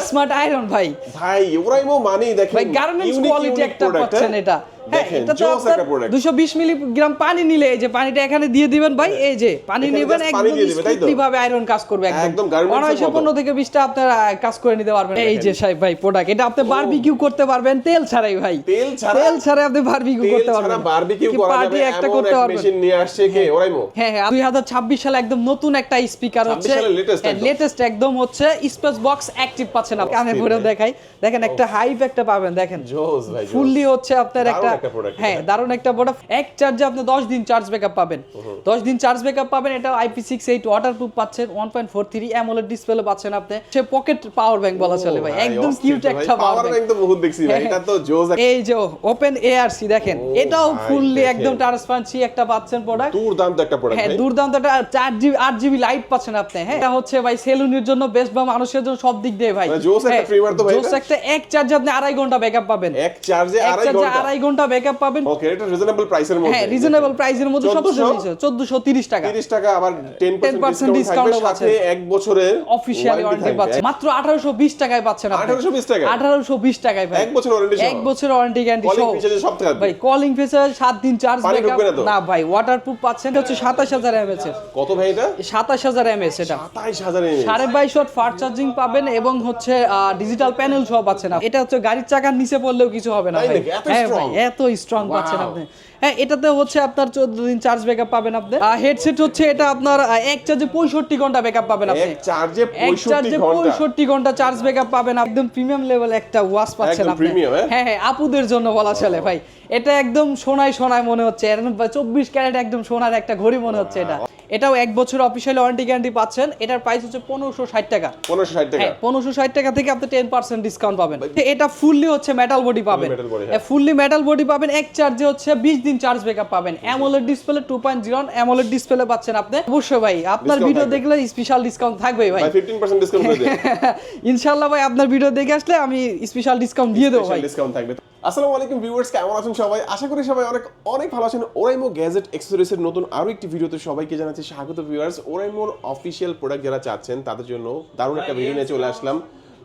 Smart iron ভাই ভাই Oraimo মানে দেখেন ভাই গার্মেন্টস কোয়ালিটি একটা পাচ্ছেন হ্যাঁ? এটা দেখেন, জোস একটা product। 220 মিলিগ্রাম পানি নিলে এই যে পানিটা এখানে দিয়ে দিবেন ভাই এই যে পানি নেবেন একদম দিয়ে দিবে, তাই তো? স্মুথলি ভাবে আয়রন কাজ করবে একদম। একদম অনায়াসে 15 থেকে 20 টা আপনার কাজ করে নিতে পারবেন এই যে সাহেব ভাই প্রোডাক্ট এটা আপনি বারবিকিউ করতে পারবেন তেল ছাড়াই ভাই। তেল ছাড়া? তেল ছাড়াই আপনি বারবিকিউ তেল করতে ছাড়া পারবেন। বারবিকিউ করা যাবে একটা করতে পারবেন। মেশিন নিয়ে আসছে কে? ওরাইমো? হ্যাঁ হ্যাঁ দুই হাজার ছাব্বিশ সালে একদম নতুন একটা স্পিকার হচ্ছে। লেটেস্ট একদম। হচ্ছে স্পেস বক্স অ্যাক্টিভ পাচ্ছেন আপনি। দেখাই। দেখেন একটা হাইপ একটা পাবেন দেখেন। জোস ভাই ফুললি হচ্ছে আপনার একটা একটা product হ্যাঁ দারুণ একটা প্রোডাক্ট এক চার্জে আপনি 10 দিন চার্জ ব্যাকআপ পাবেন। 10 দিন চার্জ ব্যাকআপ পাবেন এটা IP68 ওয়াটারপ্রুফ পাচ্ছেন 1.43 অ্যামোলেড ডিসপ্লে পাচ্ছেন আপনি। সে পকেট পাওয়ার ব্যাংক বলা চলে ভাই একদম কিউট একটা পাওয়ার bank তো বহুত দেখছি ভাই, এটা তো জোস এই যে ওপেন এআরসি দেখেন এটাও ফুললি একদম ট্রান্সপারেন্সি একটা পাচ্ছেন প্রোডাক্ট দুর্দান্ত একটা প্রোডাক্ট হ্যাঁ দুর্দান্ত একটা লাইট পাচ্ছেন আপনি হ্যাঁ। এটা হচ্ছে ভাই সেলুনের জন্য বেস্ট বা মানুষের জন্য সব দিক দিয়ে ভাই। মানে জোস একটা হ্যাঁ, তো ভাই জোস একটা এক চার্জে আপনি আড়াই ঘণ্টা ব্যাকআপ পাবেন। এক চার্জে আড়াই ঘণ্টা। আড়াই ঘণ্টা ব্যাকআপ পাবেন। ওকে এটা রিজনেবল প্রাইসের মধ্যে। হ্যাঁ রিজনেবল প্রাইসের মধ্যে সবচেয়ে 1400 বেশি চোদ্দশো টাকা। 30 টাকা আবার 10% 10% ডিসকাউন্ট আছে। এক বছরের অফিসিয়ালি ওয়ারেন্টি পাচ্ছেন। মাত্র আঠারোশো বিশ টাকায় পাচ্ছেন আপনি। 1820 টাকায়? আঠারোশো বিশ টাকায় ভাই। এক বছর ওয়ারেন্টি এক বছর ওয়ারেন্টি গ্যারান্টি কলিং সহ। ফিচারে সব থাকবে। ভাই কলিং ফিচার সাত দিন চার্জ ব্যাকআপ না ভাই ওয়াটারপ্রুফ পাচ্ছেন হচ্ছে সাতাশ হাজার এমএচ এর। কত ভাই এটা? সাতাশ হাজার এমএচ এটা। 27000 এর সাড়ে বাইশ ওয়াট ফাস্ট চার্জিং পাবেন এবং হচ্ছে ডিজিটাল প্যানেল সহ পাচ্ছেন। এটা হচ্ছে গাড়ির চাকার নিচে পড়লেও কিছু হবে না ভাই। হ্যাঁ ভাই এত স্ট্রং পাচ্ছেন. আপনি। হ্যাঁ এটাতে হচ্ছে আপনার চোদ্দ দিন চার্জ ব্যাকআপ পাবেন আপনি। হেডসেট হচ্ছে এটা আপনার এক চার্জে পঁয়ষট্টি ঘণ্টা ব্যাকআপ পাবেন আপনি। এক চার্জে এক চার্জে পঁয়ষট্টি ঘণ্টা চার্জ ব্যাকআপ পাবেন। একদম প্রিমিয়াম লেভেল একটা ওয়াচ পাচ্ছেন আপনি। হ্যাঁ? হ্যাঁ হ্যাঁ আপুদের জন্য বলা চলে ভাই। এটা একদম সোনায় সোনায় মনে হচ্ছে। চব্বিশ ক্যারেট একদম সোনার একটা ঘড়ি মনে হচ্ছে এটা। এটাও এক বছর অফিসিয়াল ওয়ারেন্টি গ্যারান্টি পাচ্ছেন। এটার প্রাইস হচ্ছে পনেরোশো ষাট টাকা। 1560 টাকা। হ্যাঁ পনেরোশো ষাট টাকা থেকে আপনি টেন পার্সেন্ট ডিসকাউন্ট পাবেন। এটা ফুললি হচ্ছে মেটাল বডি পাবেন। ফুললি মেটাল বডি পাবেন এক চার্জে হচ্ছে বিশ দিন চার্জ ব্যাকআপ পাবেন। AMOLED display two point zero AMOLED display পাচ্ছেন আপনি। অবশ্যই ভাই আপনার ভিডিও দেখলে স্পেশাল ডিসকাউন্ট থাকবে ভাই। ভাই 15% ডিসকাউন্ট করে দেন। ইনশাল্লাহ ভাই আপনার ভিডিও দেখে আসলে আমি স্পেশাল ডিসকাউন্ট দিয়ে দেবো ভাই। ডিসকাউন্ট থাকবে। আসসালামু আলাইকুম ভিউয়ার্স কেমন আছেন সবাই? আশা করি সবাই অনেক অনেক ভালো আছেন। ওরাইমো গ্যাজেট এক্সেসরিজ এর নতুন আরও একটি ভিডিওতে সবাইকে জানাচ্ছি স্বাগত ভিউয়ার্স ওরাইমোর অফিসিয়াল প্রোডাক্ট যারা চাচ্ছেন, তাদের জন্য দারুণ একটা ভিডিও নিয়ে চলে আসলাম।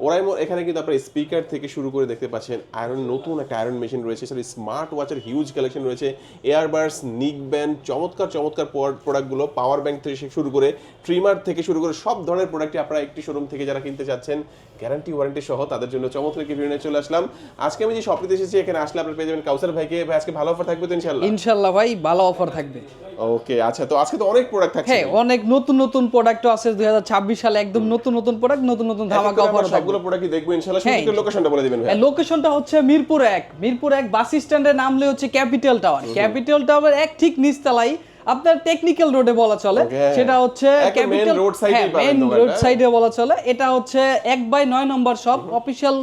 ওরাইমোর এখানে কিন্তু আপনার স্পিকার থেকে শুরু করে দেখতে পাচ্ছেন আয়রন নতুন একটা আয়রন মেশিন রয়েছে, সেটা স্মার্ট ওয়াচের হিউজ কালেকশন রয়েছে। এয়ারবাডস নিক ব্যান্ড চমৎকার চমৎকার প্রোডাক্টগুলো পাওয়ার ব্যাংক থেকে শুরু করে ট্রিমার থেকে শুরু করে সব ধরনের প্রোডাক্টই আপনারা একটি শোরুম থেকে যারা কিনতে চাচ্ছেন গ্যারান্টি ওয়ারেন্টি সহ তাদের জন্য চমৎকার একটি ভিডিও নিয়ে চলে আসলাম। আজকে আমি যে শপটিতে এসেছি এখানে আসলে আপনারা পেয়ে যাবেন কাউসার ভাইকে। ভাই আজকে ভালো অফার থাকবে তো ইনশাল্লাহ ইনশাল্লাহ ভাই ভালো অফার থাকবে। ওকে আচ্ছা তো আজকে তো অনেক প্রোডাক্ট থাকছে। হ্যাঁ অনেক নতুন নতুন প্রোডাক্টও আছে। দুই হাজার ছাব্বিশ সালে একদম নতুন নতুন প্রোডাক্ট নতুন নতুন ধামাকা অফার আমরা সবগুলো প্রোডাক্টই দেখব ইনশাল্লাহ হ্যাঁ। শুধু লোকেশনটা বলে দিবেন ভাই। লোকেশনটা হচ্ছে মিরপুর এক। মিরপুর এক বাস স্ট্যান্ডে নামলে হচ্ছে ক্যাপিটাল টাওয়ার ক্যাপিটাল টাওয়ার এক ঠিক নিচতলায় আপনার টেকনিক্যাল রোডে বলা চলে। সেটা হচ্ছে পাবেন মেইন রোড সাইডে বলা চলে। এটা হচ্ছে এক বাই নয় number shop official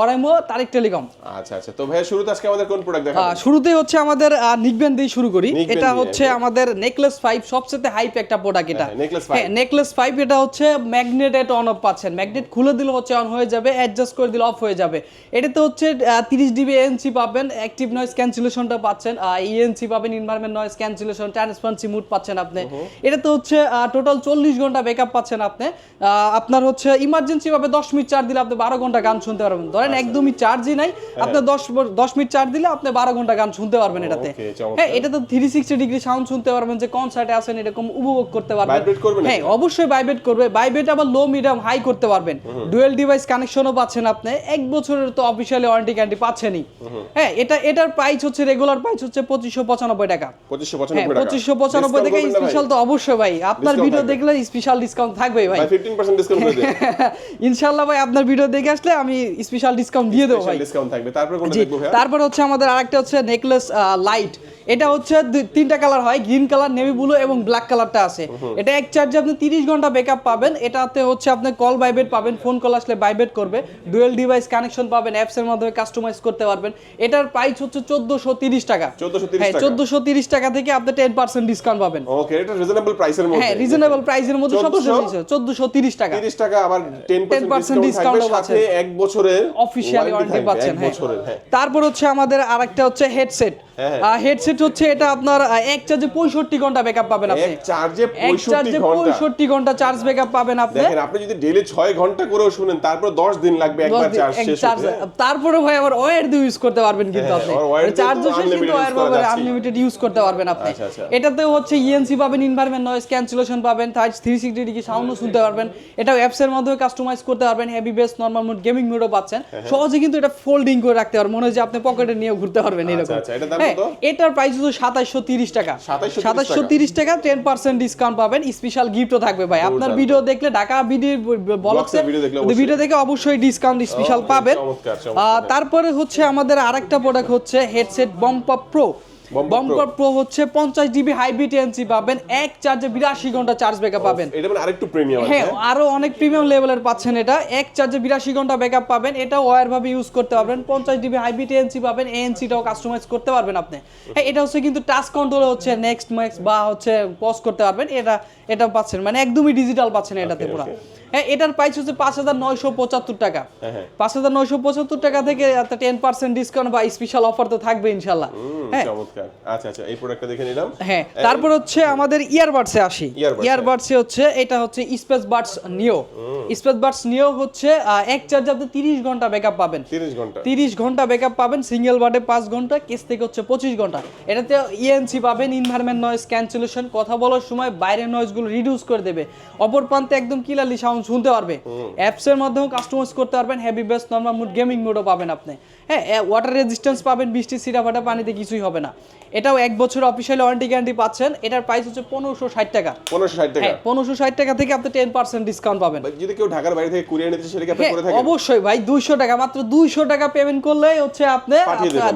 Oraimo Tariq telecom. আচ্ছা আচ্ছা। তো ভাই শুরুতে আজকে আমাদের কোন প্রোডাক্ট আহ, দেখাবেন শুরুতে হচ্ছে আমাদের নিকব্যান্ড দিয়ে শুরু করি। এটা হচ্ছে আমাদের নেকলেস ফাইভ সবচেয়ে হাইপ একটা প্রোডাক্ট এটা। হ্যাঁ, necklace হ্যাঁ নেকলেস ফাইভ এটা হচ্ছে ম্যাগনেটেড অন অফ পাচ্ছেন। ম্যাগনেট খুলে দিলে হচ্ছে অন হয়ে যাবে অ্যাডজাস্ট করে দিলে অফ হয়ে যাবে। এটাতে হচ্ছে তিরিশ ডিবি এএনসি পাবেন অ্যাক্টিভ নয়েজ ক্যান্সেলেশনটা পাচ্ছেন। ইএনসি পাবেন environment noise cancellation transparency mode পাচ্ছেন আপনি। এটাতে হচ্ছে টোটাল চল্লিশ ঘণ্টা ব্যাকআপ পাচ্ছেন আপনি। আপনার হচ্ছে ইমার্জেন্সি ভাবে দশ মিনিট চার্জ দিলে আপনি বারো ঘণ্টা গান শুনতে পারবেন। ধরেন আচ্ছা। একদমই চার্জই নাই আপনি দশ দশ মিনিট চার্জ দিলে আপনি বারো ঘণ্টা গান শুনতে পারবেন এটাতে। হ্যাঁ এটা তো থ্রি সিক্সটি ডিগ্রি সাউন্ড শুনতে পারবেন যে কনসার্টে আসেন এরকম উপভোগ করতে পারবেন? হ্যাঁ অবশ্যই ভাইব্রেট করবে। ভাইব্রেট আবার লো মিডিয়াম হাই করতে পারবেন। ডুয়েল ডিভাইস কানেকশনও পাচ্ছেন আপনি। এক বছরের তো অফিসিয়ালি ওয়ারেন্টি গ্যারান্টি পাচ্ছেনই। হ্যাঁ এটা এটার প্রাইস হচ্ছে রেগুলার প্রাইস হচ্ছে পঁচিশশো পঁচানব্বই টাকা। পঁচিশশো হ্যাঁ পঁচানব্বই ভাই? স্পেশাল তো অবশ্যই ভাই। আপনার ভিডিও দেখলে স্পেশাল ডিসকাউন্ট থাকবে ভাই। ভাই 15% ডিসকাউন্ট ইনশাল্লাহ ভাই আপনার ভিডিও দেখে আসলে আমি স্পেশাল ডিসকাউন্ট দিয়ে দেবো ভাই। ডিসকাউন্ট থাকবে। তারপরে তারপর হচ্ছে আমাদের আরেকটা হচ্ছে নেকলেস লাইট এটা হচ্ছে তিনটা কালার হয় গ্রিন কালার নেভি ব্লু এবং ব্ল্যাক কালারটা আছে। এটা এক চার্জে আপনি তিরিশ ঘণ্টা ব্যাকআপ পাবেন। এটাতে হচ্ছে আপনি কল ভাইব্রেট পাবেন ফোন কল আসলে ভাইব্রেট করবে। ডুয়েল ডিভাইস কানেকশন পাবেন অ্যাপস এর মাধ্যমে কাস্টমাইজ করতে পারবেন। এটার প্রাইস হচ্ছে চোদ্দশো তিরিশ টাকা। 1430 হ্যাঁ টাকা। চোদ্দশো তিরিশ টাকা থেকে আপনি টেন পার্সেন্ট ডিসকাউন্ট পাবেন। ওকে এটা রিজনেবল প্রাইসের মধ্যে। হ্যাঁ রিজনেবল প্রাইসের মধ্যে সবচেয়ে চোদ্দশো তিরিশ টাকা। 30 টাকা আবার 10% 10% ডিসকাউন্ট সাথে এক বছরের অফিসিয়ালি ওয়ারেন্টি পাচ্ছেন হ্যাঁ। হ্যাঁ। তারপর হচ্ছে আমাদের আরেকটা হচ্ছে হেডসেট হেডসেট হচ্ছে এটা আপনার এক চার্জে পঁয়ষট্টি ঘণ্টা ব্যাকআপ পাবেন আপনি। এক চার্জে চার্জে পঁয়ষট্টি ঘণ্টা। চার্জ ব্যাকআপ পাবেন আপনি। দেখেন আপনি যদি ডেইলি ছয় ঘণ্টা করেও শুনেন তারপর দশ দিন লাগবে একবার চার্জ শেষ হতে। তারপরে ভাই আবার ওয়্যার দিয়ে ইউজ করতে পারবেন কিন্তু হ্যাঁ, আপনি। চার্জ তো শেষ কিন্তু ওয়্যার পাবেন। আনলিমিটেড ইউজ করতে পারবেন আপনি। আচ্ছা, আচ্ছা। এটাতে হচ্ছে ইএনসি পাবেন এনভায়রনমেন্ট নয়েজ ক্যান্সেলেশন পাবেন তাই থ্রি সিক্সটি ডিগ্রি সাউন্ডও শুনতে পারবেন। এটা অ্যাপস এর মাধ্যমে কাস্টমাইজ করতে পারবেন heavy bass normal mode gaming মোডও পাচ্ছেন। হ্যাঁ, সহজে কিন্তু এটা ফোল্ডিং করে রাখতে পারবেন মনে হয় যে আপনি পকেটে নিয়ে ঘুরতে পারবেন এরকম। আচ্ছা, এটার দাম হ্যাঁ, এটার প্রাইস হচ্ছে সাতাইশশো তিরিশ টাকা। 2730 সাতাইশশো তিরিশ টাকা টেন পার্সেন্ট ডিসকাউন্ট পাবেন। স্পেশাল গিফটও থাকবে ভাই। আপনার ভিডিও দেখলে ঢাকা ভিডিও video ভিডিও দেখে অবশ্যই ডিসকাউন্ট স্পেশাল পাবেন। তারপরে হচ্ছে আমাদের আরেকটা প্রোডাক্ট হচ্ছে headset Bompa pro Bompa Bompa pro হচ্ছে পঞ্চাশ জিবি হাইব্রিড এনসি পাবেন এক চার্জে বিরাশি ঘণ্টা চার্জ ব্যাকআপ পাবেন। এটা মানে আরেকটু প্রিমিয়াম হ্যাঁ আরও অনেক প্রিমিয়াম লেভেলের পাচ্ছেন এটা এক চার্জে বিরাশি ঘণ্টা ব্যাকআপ পাবেন এটা ওয়্যার ভাবে ইউজ করতে পারবেন পঞ্চাশ ডিবি হাইব্রিড এনসি পাবেন এএনসিটাও কাস্টমাইজ করতে পারবেন আপনি। হ্যাঁ এটা হচ্ছে কিন্তু টাচ কন্ট্রোল হচ্ছে নেক্সট ম্যাক্স বা হচ্ছে পজ করতে পারবেন এটা এটা পাচ্ছেন মানে একদমই ডিজিটাল পাচ্ছেন এটাতে পুরো। হ্যাঁ এটার প্রাইস হচ্ছে পাঁচ হাজার নয়শো পঁচাত্তর টাকা। হ্যাঁ, হ্যাঁ। পাঁচ হাজার নয়শো পঁচাত্তর টাকা থেকে টেন পার্সেন্ট ডিসকাউন্ট বা স্পেশাল অফার তো থাকবে ইনশাল্লাহ হ্যাঁ। চমৎকার। আচ্ছা আচ্ছা এই প্রোডাক্টটা দেখে নিলাম। হ্যাঁ তারপর হচ্ছে আমাদের ইয়ারবাডসে আসি। ইয়ারবাডসে হচ্ছে এটা হচ্ছে space buds neo space buds neo হচ্ছে এক চার্জে আপনি তিরিশ ঘণ্টা ব্যাকআপ পাবেন। তিরিশ ঘণ্টা। তিরিশ ঘণ্টা ব্যাকআপ পাবেন সিঙ্গেল বার্ডে পাঁচ ঘণ্টা কেস থেকে হচ্ছে পঁচিশ ঘণ্টা। এটাতে ইএনসি পাবেন ইনভারমেন্ট নয়েজ ক্যান্সেলেশন কথা বলার সময় বাইরের নয়েজগুলো রিডিউস করে দেবে। অপর প্রান্তে একদম কিলারলি সাউন্ড শুনতে পারবে। অ্যাপসের মাধ্যমে কাস্টমাইজ করতে পারবেন। Heavy bass normal mode gaming মোডও পাবেন আপনি। হ্যাঁ ওয়াটার রেজিস্ট্যান্স পাবেন বৃষ্টি সিরা ফাটা পানিতে কিছুই হবে না। এটাও এক বছর অফিসিয়াল ওয়ারেন্টি গ্যারান্টি পাচ্ছেন। এটার প্রাইস হচ্ছে পনেরোশো ষাট টাকা। পনেরোশো ষাট টাকা? হ্যাঁ পনেরোশো ষাট টাকা থেকে আপনি টেন পার্সেন্ট ডিসকাউন্ট পাবেন। যদি কেউ ঢাকার বাইরে থেকে কুরিয়ার নিতে সেটা কি আপনি হ্যাঁ, করে থাকেন? অবশ্যই ভাই দুইশো টাকা মাত্র দুইশো টাকা পেমেন্ট করলে হচ্ছে আপনি।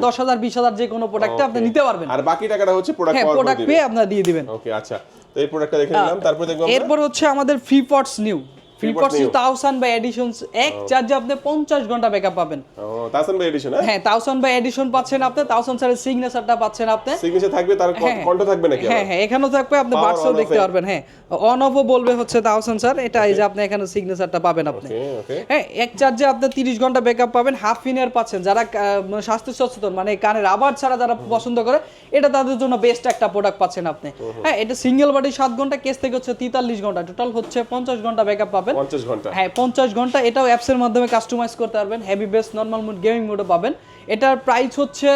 দশ হাজার বিশ হাজার যে কোনো প্রোডাক্টে আপনি নিতে পারবেন। আর বাকি টাকাটা হচ্ছে প্রোডাক্ট হ্যাঁ প্রোডাক্ট পেয়ে আপনার দিয়ে দিবেন। ওকে আচ্ছা। তো এই প্রোডাক্টটা দেখে নিলাম তারপর দেখব এরপর হচ্ছে আমাদের free pods new free FreePods pods New। Thousand by editions এক চার্জে আপনি পঞ্চাশ ঘণ্টা ব্যাকআপ পাবেন। ও তাসান ভাই এডিশন হ্যাঁ? হ্যাঁ বাই এডিশন পাচ্ছেন আপনি থাউজেন্ড স্যারের সিগনেচারটা পাচ্ছেন আপনি। সিগনেচার থাকবে তার হ্যাঁ। থাকবে নাকি হ্যাঁ হ্যাঁ এখানেও থাকবে আপনি Power দেখতে পারবেন হ্যাঁ। অন অফও বলবে হচ্ছে থাউজেন্ড স্যার এটা এই যে আপনি এখানে সিগনেচারটা পাবেন আপনি। ওকে ওকে হ্যাঁ এক চার্জে আপনি ঘণ্টা ব্যাকআপ পাবেন হাফ ইনের পাচ্ছেন যারা মানে স্বাস্থ্য সচেতন মানে কানের আবার ছাড়া যারা পছন্দ করে এটা তাদের জন্য বেস্ট একটা প্রোডাক্ট পাচ্ছেন আপনি। হ্যাঁ এটা সিঙ্গেল বডি সাত ঘণ্টা কেস থেকে হচ্ছে তেতাল্লিশ ঘণ্টা টোটাল হচ্ছে পঞ্চাশ ঘণ্টা ব্যাকআপ পাবেন। পঞ্চাশ ঘণ্টা। হ্যাঁ পঞ্চাশ ঘণ্টা। এটাও অ্যাপসের মাধ্যমে কাস্টমাইজ করতে পারবেন। Heavy bass normal mode gaming মোডও পাবেন। এটার প্রাইস হচ্ছে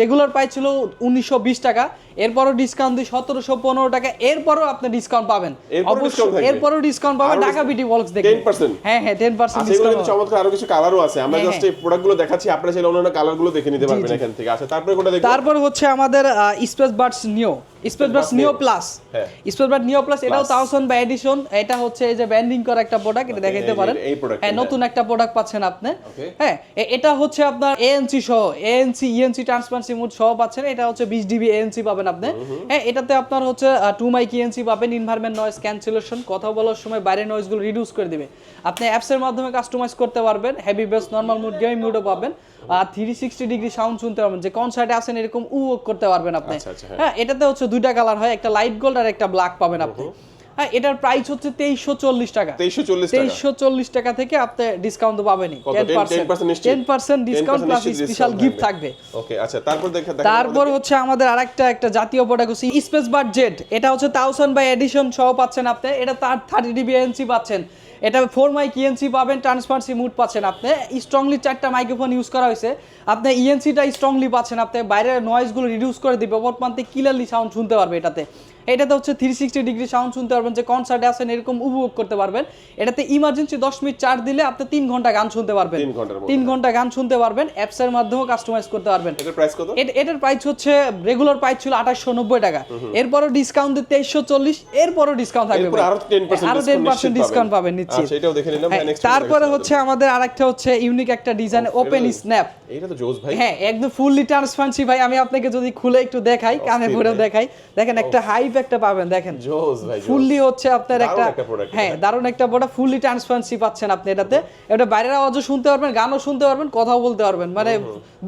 রেগুলার প্রাইস ছিল উনিশশো বিশ টাকা। এরপরও ডিসকাউন্ট দিয়ে সতেরোশো পনেরো টাকা এরপরও আপনি ডিসকাউন্ট পাবেন। এরপরও অবশ্যই এরপরও ডিসকাউন্ট পাবেন। ঢাকা বিটি ওয়ার্কস দেখে হ্যাঁ হ্যাঁ টেন পার্সেন্ট আচ্ছা ডিসকাউন্ট চমৎকার আরও কিছু কালারও আছে। আমরা হ্যাঁ, জাস্ট এই প্রোডাক্টগুলো দেখাচ্ছি আপনারা চাইলে অন্যান্য কালারগুলো দেখে নিতে পারবেন এখান থেকে। আচ্ছা তারপরে কোনটা দেখব? তারপর হচ্ছে আমাদের space buds neo space buds neo plus হ্যাঁ। স্পেস বাড নিও প্লাস এটাও। থাউজেন্ড বাই এডিশন এটা হচ্ছে এই যে ব্যান্ডিং করা একটা প্রোডাক্ট এটা দেখাইতে পারেন। হ্যাঁ নতুন একটা প্রোডাক্ট পাচ্ছেন আপনি। হ্যাঁ এটা হচ্ছে আপনার এএনসি সহ এএনসি ইএনসি ট্রান্সপারেন্সি মোড সহ পাচ্ছেন। এটা হচ্ছে বিশ ডিবি এএনসি পাবেন আপনি হ্যাঁ এটাতে আপনার হচ্ছে টু মাইক ইএনসি পাবেন ইনভারমেন্ট নয়েজ ক্যান্সেলেশন কথা বলার সময় বাইরের নয়েজগুলো রিডিউস করে দিবে। আপনি অ্যাপসের মাধ্যমে কাস্টমাইজ করতে পারবেন heavy bass normal mode gaming মুডও পাবেন আর থ্রি সিক্সটি ডিগ্রি সাউন্ড শুনতে পারবেন যে কোন সাইডে আছেন এরকম উ করতে পারবেন আপনি। আচ্ছা, আচ্ছা, হ্যাঁ। হ্যাঁ এটাতে হচ্ছে দুইটা কালার হয় একটা লাইট গোল্ড আর একটা ব্ল্যাক পাবেন আপনি। হ্যাঁ এটার প্রাইস হচ্ছে তেইশশো চল্লিশ টাকা। তেইশশো চল্লিশ টাকা। থেকে আপনি discount পাবেনই। Ten percent discount plus special gift থাকবে। ওকে আচ্ছা তারপর দেখা তারপর হচ্ছে আমাদের আরেকটা একটা জাতীয় প্রোডাক্ট হচ্ছে স্পেস বার জেট এটা হচ্ছে থাউজেন্ড বাই এডিশন সহ পাচ্ছেন আপনি। এটা তার থার্টি ডিবি এনসি পাচ্ছেন। এটা ফোর মাইক ইএনসি পাবেন ট্রান্সপারেন্সি মুড পাচ্ছেন আপনি। স্ট্রংলি চারটা মাইক্রোফোন ইউজ করা হয়েছে। আপনি ইএনসিটা স্ট্রংলি পাচ্ছেন আপনি। বাইরের নয়েজগুলো রিডিউস করে দিবে প্রান্তে ক্লিয়ারলি সাউন্ড শুনতে পারবে এটাতে। এটাতে হচ্ছে থ্রি সিক্সটি ডিগ্রি সাউন্ড শুনতে পারবেন যে কনসার্টে আসেন এরকম উপভোগ করতে পারবেন। এটাতে ইমার্জেন্সি দশ মিনিট চার্জ দিলে আপনি তিন ঘণ্টা গান শুনতে পারবেন। তিন ঘণ্টা গান শুনতে পারবেন অ্যাপসের মাধ্যমে কাস্টমাইজ করতে পারবেন। এটার প্রাইস হচ্ছে রেগুলার প্রাইস ছিল আঠাশশো নব্বই টাকা। এরপরও ডিসকাউন্ট দিয়ে তেইশশো চল্লিশ এরপরও ডিসকাউন্ট থাকবে আরও টেন পার্সেন্ট ডিসকাউন্ট পাবেন। নিলাম। হ্যাঁ, তারপরে হচ্ছে আমাদের আরেকটা হচ্ছে ইউনিক একটা ডিজাইন ওপেন স্ন্যাপ এইটা তো জোস ভাই। হ্যাঁ একদম ফুললি ট্রান্সপারেন্সি ভাই আমি আপনাকে যদি খুলে একটু দেখাই কানে ভাই। দেখাই। দেখেন একটা হাইপ একটা পাবেন দেখেন। ফুললি হচ্ছে আপনার একটা হ্যাঁ দারুণ একটা প্রোডাক্ট ফুললি ট্রান্সপারেন্সি পাচ্ছেন আপনি এটাতে। এটা বাইরের আওয়াজও শুনতে পারবেন গানও শুনতে পারবেন কথাও বলতে পারবেন। মানে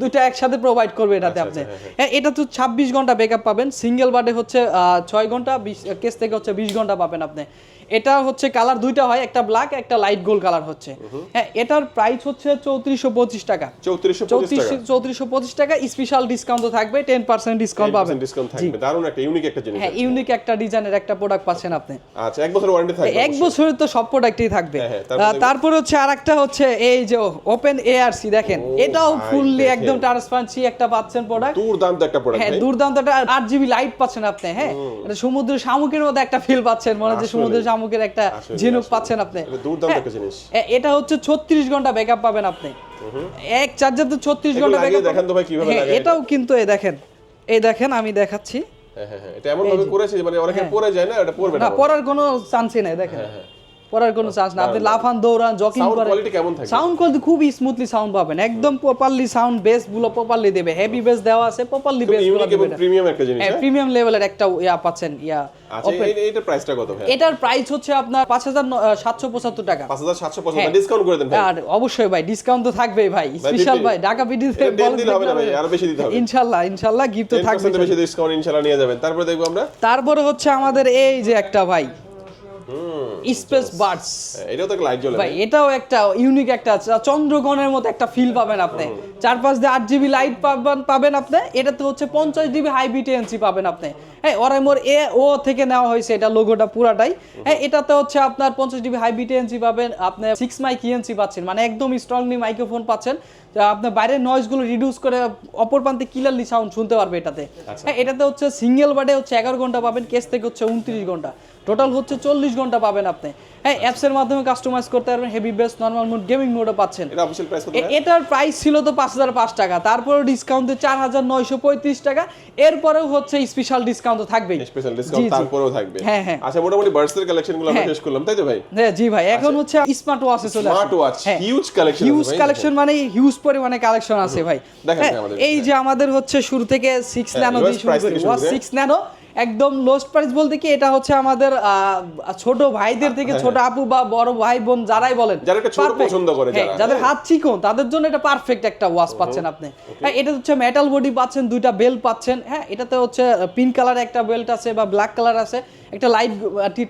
দুইটা একসাথে প্রোভাইড করবে এটাতে আচ্ছা, আপনি। আচ্ছা, হ্যাঁ, হ্যাঁ এটা তো ছাব্বিশ ঘণ্টা ব্যাকআপ পাবেন সিঙ্গেল বার্ডে হচ্ছে ছয় ঘণ্টা বিশ কেস থেকে হচ্ছে বিশ ঘণ্টা পাবেন আপনি। এটা হচ্ছে কালার দুইটা হয় একটা ব্ল্যাক একটা লাইট গোল্ড কালার হচ্ছে। হ্যাঁ এটার প্রাইস হচ্ছে চৌত্রিশশো পঁচিশ টাকা। চৌত্রিশশো পঁচিশ টাকা। স্পেশাল ডিসকাউন্ট থাকবে টেন পার্সেন্ট ডিসকাউন্ট পাবেন। ডিসকাউন্ট থাকবে। দারুণ একটা ইউনিক একটা জিনিস হ্যাঁ ইউনিক একটা ডিজাইনের একটা প্রোডাক্ট পাচ্ছেন আপনি। আচ্ছা এক বছর ওয়ারেন্টি থাকবে এক বছরের তো সব প্রোডাক্টই থাকবে। হ্যাঁ, হ্যাঁ, তারপরে হচ্ছে আরেকটা হচ্ছে এই যে ওপেন এআরসি দেখেন এটাও ফুললি। একদম ট্রান্সপারেন্সি একটা পাচ্ছেন প্রোডাক্ট দুর্দান্ত একটা প্রোডাক্ট হ্যাঁ দুর্দান্ত একটা আট জিবি লাইট পাচ্ছেন আপনি হ্যাঁ। এটা সমুদ্র শামুকের মধ্যে একটা ফিল পাচ্ছেন মনে হচ্ছে আসলে। সমুদ্র শামুকের একটা ঝিনুক পাচ্ছেন আপনি। এটা হ্যাঁ, এটা হচ্ছে ছত্রিশ ঘণ্টা ব্যাকআপ পাবেন আপনি। এক চার্জার তো ছত্রিশ ঘণ্টা ব্যাকআপ দেখেন তো ভাই কীভাবে লাগায় এটাও কিন্তু এই দেখেন এই দেখেন আমি দেখাচ্ছি। হ্যাঁ হ্যাঁ হ্যাঁ এটা এমন ভাবে করেছে মানে অনেকে পড়ে যায় না এটা পড়বে না না পড়ার কোনো চান্সই নাই দেখেন। হ্যাঁ, পড়ার কোনো চান্স না। আপনি লাফান দৌড়ান জকিং করেন। সাউন্ড কোয়ালিটি খুবই স্মুথলি সাউন্ড পাবেন। একদম প্রপারলি সাউন্ড বেসগুলো প্রপারলি দেবে। হেভি বেস দেওয়া আছে প্রপারলি বেসগুলো প্রিমিয়াম একটা জিনিস হ্যাঁ? প্রিমিয়াম লেভেলের একটা ইয়া পাচ্ছেন ইয়া আচ্ছা এইটার প্রাইসটা কত ভাই এটার প্রাইস হচ্ছে আপনার পাঁচ হাজার সাতশো পঁচাত্তর টাকা। পাঁচ হাজার সাতশো হ্যাঁ। ডিসকাউন্ট করে দেন ভাই। আর অবশ্যই ভাই ডিসকাউন্ট তো থাকবেই ভাই। স্পেশাল ভাই ঢাকা দেন দিলে হবে না ভাই আরও বেশি দিতে হবে। ইনশাল্লাহ ইনশাল্লাহ গিফট তো থাকবে। বেশি ডিসকাউন্ট ইনশাআল্লাহ নিয়ে যাবেন। তারপরে দেখব আমরা। তারপরে হচ্ছে আমাদের এই যে একটা ভাই। স্পেস বার্ডস হ্যাঁ, এটাও তো লাইট জ্বলে। ভাই এটাও একটা ইউনিক একটা চন্দ্রগণের মতো একটা ফিল পাবেন আপনি। চার পাঁচ দিয়ে আট জিবি লাইট পাবেন পাবেন আপনি। এটাতে হচ্ছে পঞ্চাশ জিবি হাই বিটেন্সি পাবেন আপনি। হ্যাঁ ওরাইমোর এ ও থেকে নেওয়া হয়েছে এটা লোগোটা পুরাটাই। হ্যাঁ এটাতে হচ্ছে আপনার পঞ্চাশ জিবি হাই বিটেন্সি পাবেন আপনি সিক্স মাইক ইএনসি পাচ্ছেন মানে একদম স্ট্রংলি মাইক্রোফোন পাচ্ছেন। যা আপনার বাইরের নয়েজগুলো রিডিউস করে অপর প্রান্তে ক্লিয়ারলি সাউন্ড শুনতে পারবে এটাতে। হ্যাঁ এটাতে হচ্ছে সিঙ্গেল বার্ডে হচ্ছে এগারো ঘণ্টা পাবেন কেস থেকে হচ্ছে উনত্রিশ ঘণ্টা। টোটাল হচ্ছে চল্লিশ ঘণ্টা পাবেন আপনি। হ্যাঁ অ্যাপসের মাধ্যমে কাস্টমাইজ করতে পারবেন heavy bass normal mode gaming মোডও পাচ্ছেন। এটা অফিসিয়াল প্রাইস কত এটার প্রাইস ছিল তো পাঁচ হাজার পাঁচ টাকা তারপরে ডিসকাউন্টে চার হাজার নয়শো পঁয়ত্রিশ টাকা। এরপরেও হচ্ছে স্পেশাল ডিসকাউন্ট তো থাকবেই। স্পেশাল ডিসকাউন্ট তারপরেও থাকবে। হ্যাঁ, হ্যাঁ। আচ্ছা মোটামুটি বার্ডসের কালেকশনগুলো আমরা হ্যাঁ। শেষ করলাম তাই তো ভাই? হ্যাঁ জি ভাই এখন হচ্ছে স্মার্ট ওয়াচে চলে smart watch huge collection huge collection মানে হিউজ পরিমাণে কালেকশন আছে ভাই। দেখান হ্যাঁ, আমাদের। এই যে আমাদের হচ্ছে শুরু থেকে সিক্স হ্যাঁ, ন্যানো দিয়ে শুরু করি। থেকে করে। সিক্স ন্যানো একদম লোস্ট প্রাইস বলতে কি এটা হচ্ছে আমাদের ছোট ভাইদের থেকে ছোট আপু বা বড় ভাই বোন যারাই বলেন হ্যাঁ, যারা ছোট পছন্দ করে হ্যাঁ, যারা, যাদের হ্যাঁ। হাত চিকন তাদের জন্য এটা পারফেক্ট একটা ওয়াশ পাচ্ছেন আপনি। হ্যাঁ এটা হচ্ছে মেটাল বডি পাচ্ছেন দুইটা বেল পাচ্ছেন। হ্যাঁ এটাতে হচ্ছে পিঙ্ক কালার একটা বেল্ট আছে বা ব্ল্যাক কালার আছে। একটা লাইট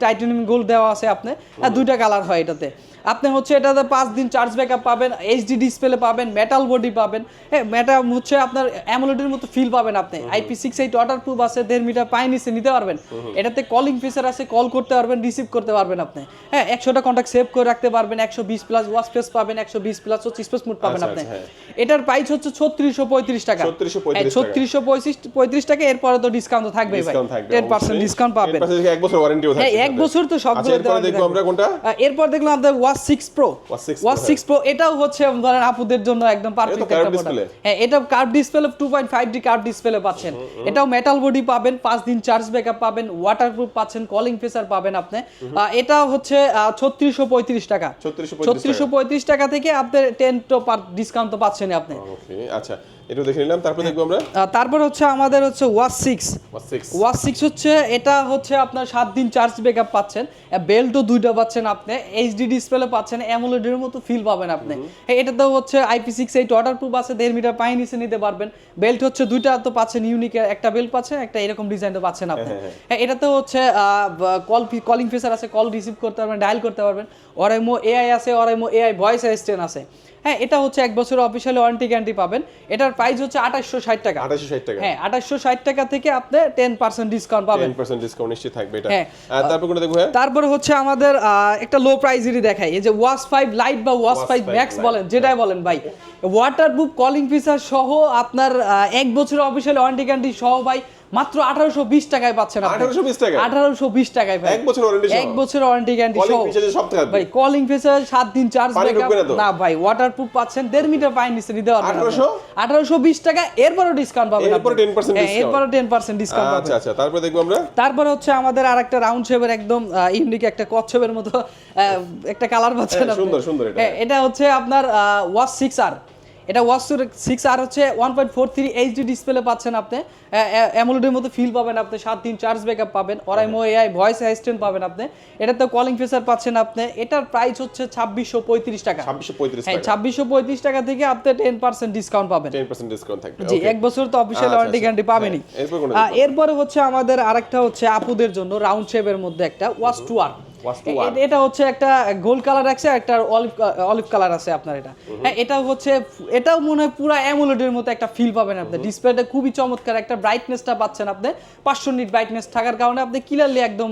টাইটানিয়াম গোল্ড দেওয়া আছে আপনি হ্যাঁ দুইটা কালার হয় এটাতে। আপনি হচ্ছে এটাতে পাঁচ দিন চার্জ ব্যাকআপ পাবেন এইচডি ডিসপ্লে পাবেন মেটাল বডি পাবেন। হ্যাঁ মেটা হচ্ছে আপনার অ্যামোলেডের মতো ফিল পাবেন আপনি। IP six eight water proof আছে দেড় মিটার পায়ে নিচে নিতে পারবেন। এটাতে কলিং ফিচার আছে কল করতে পারবেন রিসিভ করতে পারবেন আপনি। হ্যাঁ একশোটা কন্ট্যাক্ট সেভ করে রাখতে পারবেন একশো বিশ প্লাস ওয়াশ স্পেস পাবেন একশো বিশ প্লাস হচ্ছে স্পেস মোড পাবেন আচ্ছা, আপনি। আচ্ছা, হ্যাঁ। এটার প্রাইস হচ্ছে ছত্রিশশো পঁয়ত্রিশ টাকা। 3635 ছত্রিশশো পঁয়ত্রিশ পঁয়ত্রিশ টাকা এরপরে তো ডিসকাউন্ট থাকবে ভাই টেন পার্সেন্ট ডিসকাউন্ট পাবেন। 10% থেকে এক বছর ওয়ারেন্টিও থাকবে হ্যাঁ এক বছর তো আচ্ছা এরপরে দেখব আমরা কোনটা? এরপর দেখলাম আপনার watch six pro Watch 6 Pro, watch six pro এটাও হচ্ছে ধরেন আপুদের জন্য একদম পারফেক্ট একটা। প্রোডাক্ট হ্যাঁ এটা curve display two point five D curve display পাচ্ছেন। এটাও মেটাল বডি পাবেন পাঁচ দিন চার্জ ব্যাকআপ পাবেন ওয়াটারপ্রুফ পাচ্ছেন কলিং ফিচার পাবেন আপনি। এটা হচ্ছে ছত্রিশশো পঁয়ত্রিশ টাকা। 3635 ছত্রিশশো পঁয়ত্রিশ টাকা থেকে আপনার টেন তো ডিসকাউন্ট তো পাচ্ছেন আপনি। ওকে আচ্ছা। এটা দেখে নিলাম তারপর দেখব আমরা। তারপর হচ্ছে আমাদের হচ্ছে ওয়াচ সিক্স ওয়াচ সিক্স হচ্ছে এটা হচ্ছে আপনার সাত দিন চার্জ ব্যাকআপ পাচ্ছেন। বেল্টও দুইটা পাচ্ছেন আপনি। এইচডি ডিসপ্লে পাচ্ছেন অ্যামোলেডের মতো ফিল পাবেন আপনি। হ্যাঁ, হচ্ছে IP six eight water proof আছে দেড় মিটার পায়ে নিচে নিতে পারবেন। বেল্ট হচ্ছে দুইটা তো পাচ্ছেন ইউনিক একটা বেল্ট পাচ্ছেন একটা এরকম ডিজাইনটা পাচ্ছেন আপনি। হ্যাঁ এটাতে হচ্ছে কল কলিং ফিচার আছে কল রিসিভ করতে পারবেন ডায়াল করতে পারবেন। অরাইমো এআই আছে অরাইমো এআই ভয়েস অ্যাসিস্ট্যান্ট আছে। হ্যাঁ এটা হচ্ছে এক বছরের অফিসিয়াল ওয়ারেন্টি গ্যারান্টি পাবেন। এটার প্রাইস হচ্ছে আঠাশশো ষাট টাকা। আঠাশশো ষাট টাকা। হ্যাঁ আঠাশশো ষাট টাকা থেকে আপনি টেন পার্সেন্ট ডিসকাউন্ট পাবেন। পার্সেন্ট ডিসকাউন্ট নিশ্চয়ই থাকবে এটা। হ্যাঁ। তারপর কোনটা দেখব তারপরে হচ্ছে আমাদের একটা লো প্রাইজেরই দেখাই এই যে ওয়াশ ফাইভ লাইট বা ওয়াশ ফাইভ 5 ম্যাক্স বলেন যেটাই বলেন ভাই ওয়াটার প্রুফ কলিং ফিচার সহ আপনার এক বছরের অফিসিয়াল ওয়ারেন্টি গ্যারান্টি সহ ভাই মাত্র আঠারোশো বিশ টাকায় পাচ্ছেন আপনি। 1820 টাকায়? আঠারোশো বিশ টাকায় ভাই। এক বছর সহ? এক বছরের ওয়ারেন্টি গ্যারান্টি সহ। ভাই কলিং ফিচার সাত দিন চার্জ না ভাই ওয়াটার প্রুফ পাচ্ছেন দেড় মিটার পানি নিচে নিতে পারবেন 1800? আঠারোশো? বিশ টাকা এরপরও ডিসকাউন্ট পাবেন এরপরে। 10% হ্যাঁ, এরপরও টেন পার্সেন্ট ডিসকাউন্ট আচ্ছা আচ্ছা তারপরে দেখব আমরা। তারপরে হচ্ছে আমাদের আর একটা রাউন্ড শেপের একদম ইউনিক একটা কচ্ছপের মতো একটা কালার পাচ্ছেন হ্যাঁ, সুন্দর, সুন্দর এটা। হ্যাঁ, এটা হচ্ছে আপনার ওয়াশ সিক্স আর এটা ওয়াশ সিক্স আর হচ্ছে one point four three HD display পাচ্ছেন আপনি। অ্যামোলেডের মতো ফিল পাবেন আপনি সাত দিন চার্জ ব্যাকআপ পাবেন অরাইমো এআই ভয়েস অ্যাসিস্ট্যান্ট পাবেন আপনি। এটাতে কলিং ফিচার পাচ্ছেন আপনি এটার প্রাইস হচ্ছে ছাব্বিশশো পঁয়ত্রিশ টাকা। ছাব্বিশশো পঁয়ত্রিশ হ্যাঁ টাকা। ছাব্বিশশো পঁয়ত্রিশ টাকা থেকে আপনি টেন পার্সেন্ট ডিসকাউন্ট পাবেন। টেন পার্সেন্ট ডিসকাউন্ট থাকবে জি এক বছর তো অফিসিয়াল ওয়ারেন্টি। গ্যারান্টি পাবেনই। হ্যাঁ, এরপর হচ্ছে আমাদের আরেকটা হচ্ছে আপুদের জন্য রাউন্ড শেপের মধ্যে একটা ওয়াশ টু আর এটা হচ্ছে একটা গোল্ড কালার আছে একটা অলিভ অলিভ কালার আছে আপনার এটা। হ্যাঁ এটা হচ্ছে এটাও মনে হয় পুরো অ্যামোলেডের মতো একটা ফিল পাবেন আপনি। ডিসপ্লেটা খুবই চমৎকার একটা ব্রাইটনেসটা পাচ্ছেন আপনি। পাঁচশো নিট ব্রাইটনেস থাকার কারণে আপনি ক্লিয়ারলি একদম